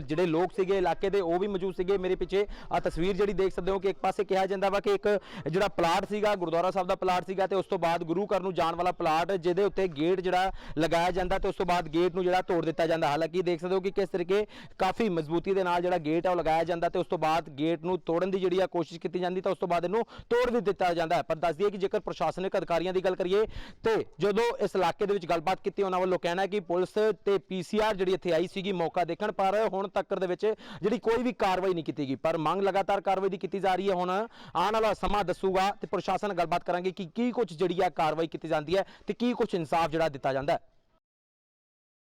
Speaker 5: ਜਿਹੜੇ ਲੋਕ ਸੀਗੇ ਇਲਾਕੇ ਦੇ, ਉਹ ਵੀ ਮੌਜੂਦ ਸੀਗੇ ਮੇਰੇ ਪਿੱਛੇ। ਆ ਤਸਵੀਰ ਜਿਹੜੀ ਦੇਖ ਸਕਦੇ ਹੋ ਕਿ ਇੱਕ ਪਾਸੇ ਕਿਹਾ ਜਾਂਦਾ ਵਾ ਕਿ ਇੱਕ ਜਿਹੜਾ ਪਲਾਟ ਸੀਗਾ, ਗੁਰਦੁਆਰਾ ਸਾਹਿਬ ਦਾ ਪਲਾਟ ਸੀਗਾ ਤੇ ਉਸ ਤੋਂ ਬਾਅਦ ਗੁਰੂ ਘਰ ਨੂੰ ਜਾਣ ਵਾਲਾ ਪਲਾਟ, ਜਿਹਦੇ ਉੱਤੇ ਗੇਟ ਜਿਹੜਾ ਲਗਾਇਆ ਜਾਂਦਾ ਤੇ ਉਸ ਤੋਂ ਬਾਅਦ ਗੇਟ ਨੂੰ ਜਿਹੜਾ ਤੋੜ ਦਿੱਤਾ ਜਾਂਦਾ। ਹਾਲਾਂਕਿ ਦੇਖ ਸਕਦੇ ਹੋ ਕਿ ਕਿਸ ਤਰੀਕੇ ਕਾਫੀ ਮਜ਼ਬੂਤੀ ਦੇ ਨਾਲ ਜਿਹੜਾ ਗੇਟ ਆ ਉਹ ਲਗਾਇਆ ਜਾਂਦਾ ਤੇ ਉਸ ਤੋਂ ਬਾਅਦ ਗੇਟ ਨੂੰ ਤੋੜਨ ਦੀ ਜਿਹੜੀ ਆ ਕੋਸ਼ਿਸ਼ ਕੀਤੀ ਜਾਂਦੀ ਤਾਂ ਉਸ ਤੋਂ ਬਾਅਦ ਇਹਨੂੰ ਤੋੜ ਵੀ ਦਿੱਤਾ ਜਾਂਦਾ ਹੈ। ਪਰ ਦੱਸ ਦਈਏ ਕਿ ਜੇਕਰ ਪ੍ਰਸ਼ਾਸਨਿਕ ਅਧਿਕਾਰੀਆਂ ਦੀ ਗੱਲ ਕਰੀਏ ਤੇ ਜਦੋਂ ਇਸ ਇਲਾਕੇ ਦੇ ਵਿੱਚ ਗੱਲਬਾਤ ਕੀਤੀ, ਉਹਨਾਂ ਵੱਲੋਂ ਕਹਿਣਾ ਹੈ ਕਿ ਪੁਲਿਸ ਤੇ ਪੀਸੀਆਰ ਜਿਹੜੀ ਇੱਥੇ ਆਈ ਸੀਗੀ ਮੌਕਾ ਦੇਖਣ, ਪਰ ਹੁਣ ਤੱਕ ਦੇ ਵਿੱਚ ਜਿਹੜੀ ਕੋਈ ਵੀ ਕਾਰਵਾਈ ਨਹੀਂ ਕੀਤੀ ਗਈ। ਪਰ ਮੰਗ ਲਗਾਤਾਰ ਕਾਰਵਾਈ ਦੀ ਕੀਤੀ ਜਾ ਰਹੀ ਹੈ ਹੁਣ। ਆਉਣ ਵਾਲਾ ਸਮਾਂ ਦੱਸੂਗਾ ਤੇ ਪ੍ਰਸ਼ਾਸਨ ਗੱਲਬਾਤ ਕਰਾਂਗੇ ਕਿ ਕੀ ਕੁਝ ਜਿਹੜੀ ਆ ਕਾਰਵਾਈ ਕੀਤੀ ਜਾਂਦੀ ਹੈ ਤੇ ਕੀ ਕੁਝ ਇਨਸਾਫ ਜਿਹੜਾ ਦਿੱਤਾ ਜਾਂਦਾ ਹੈ।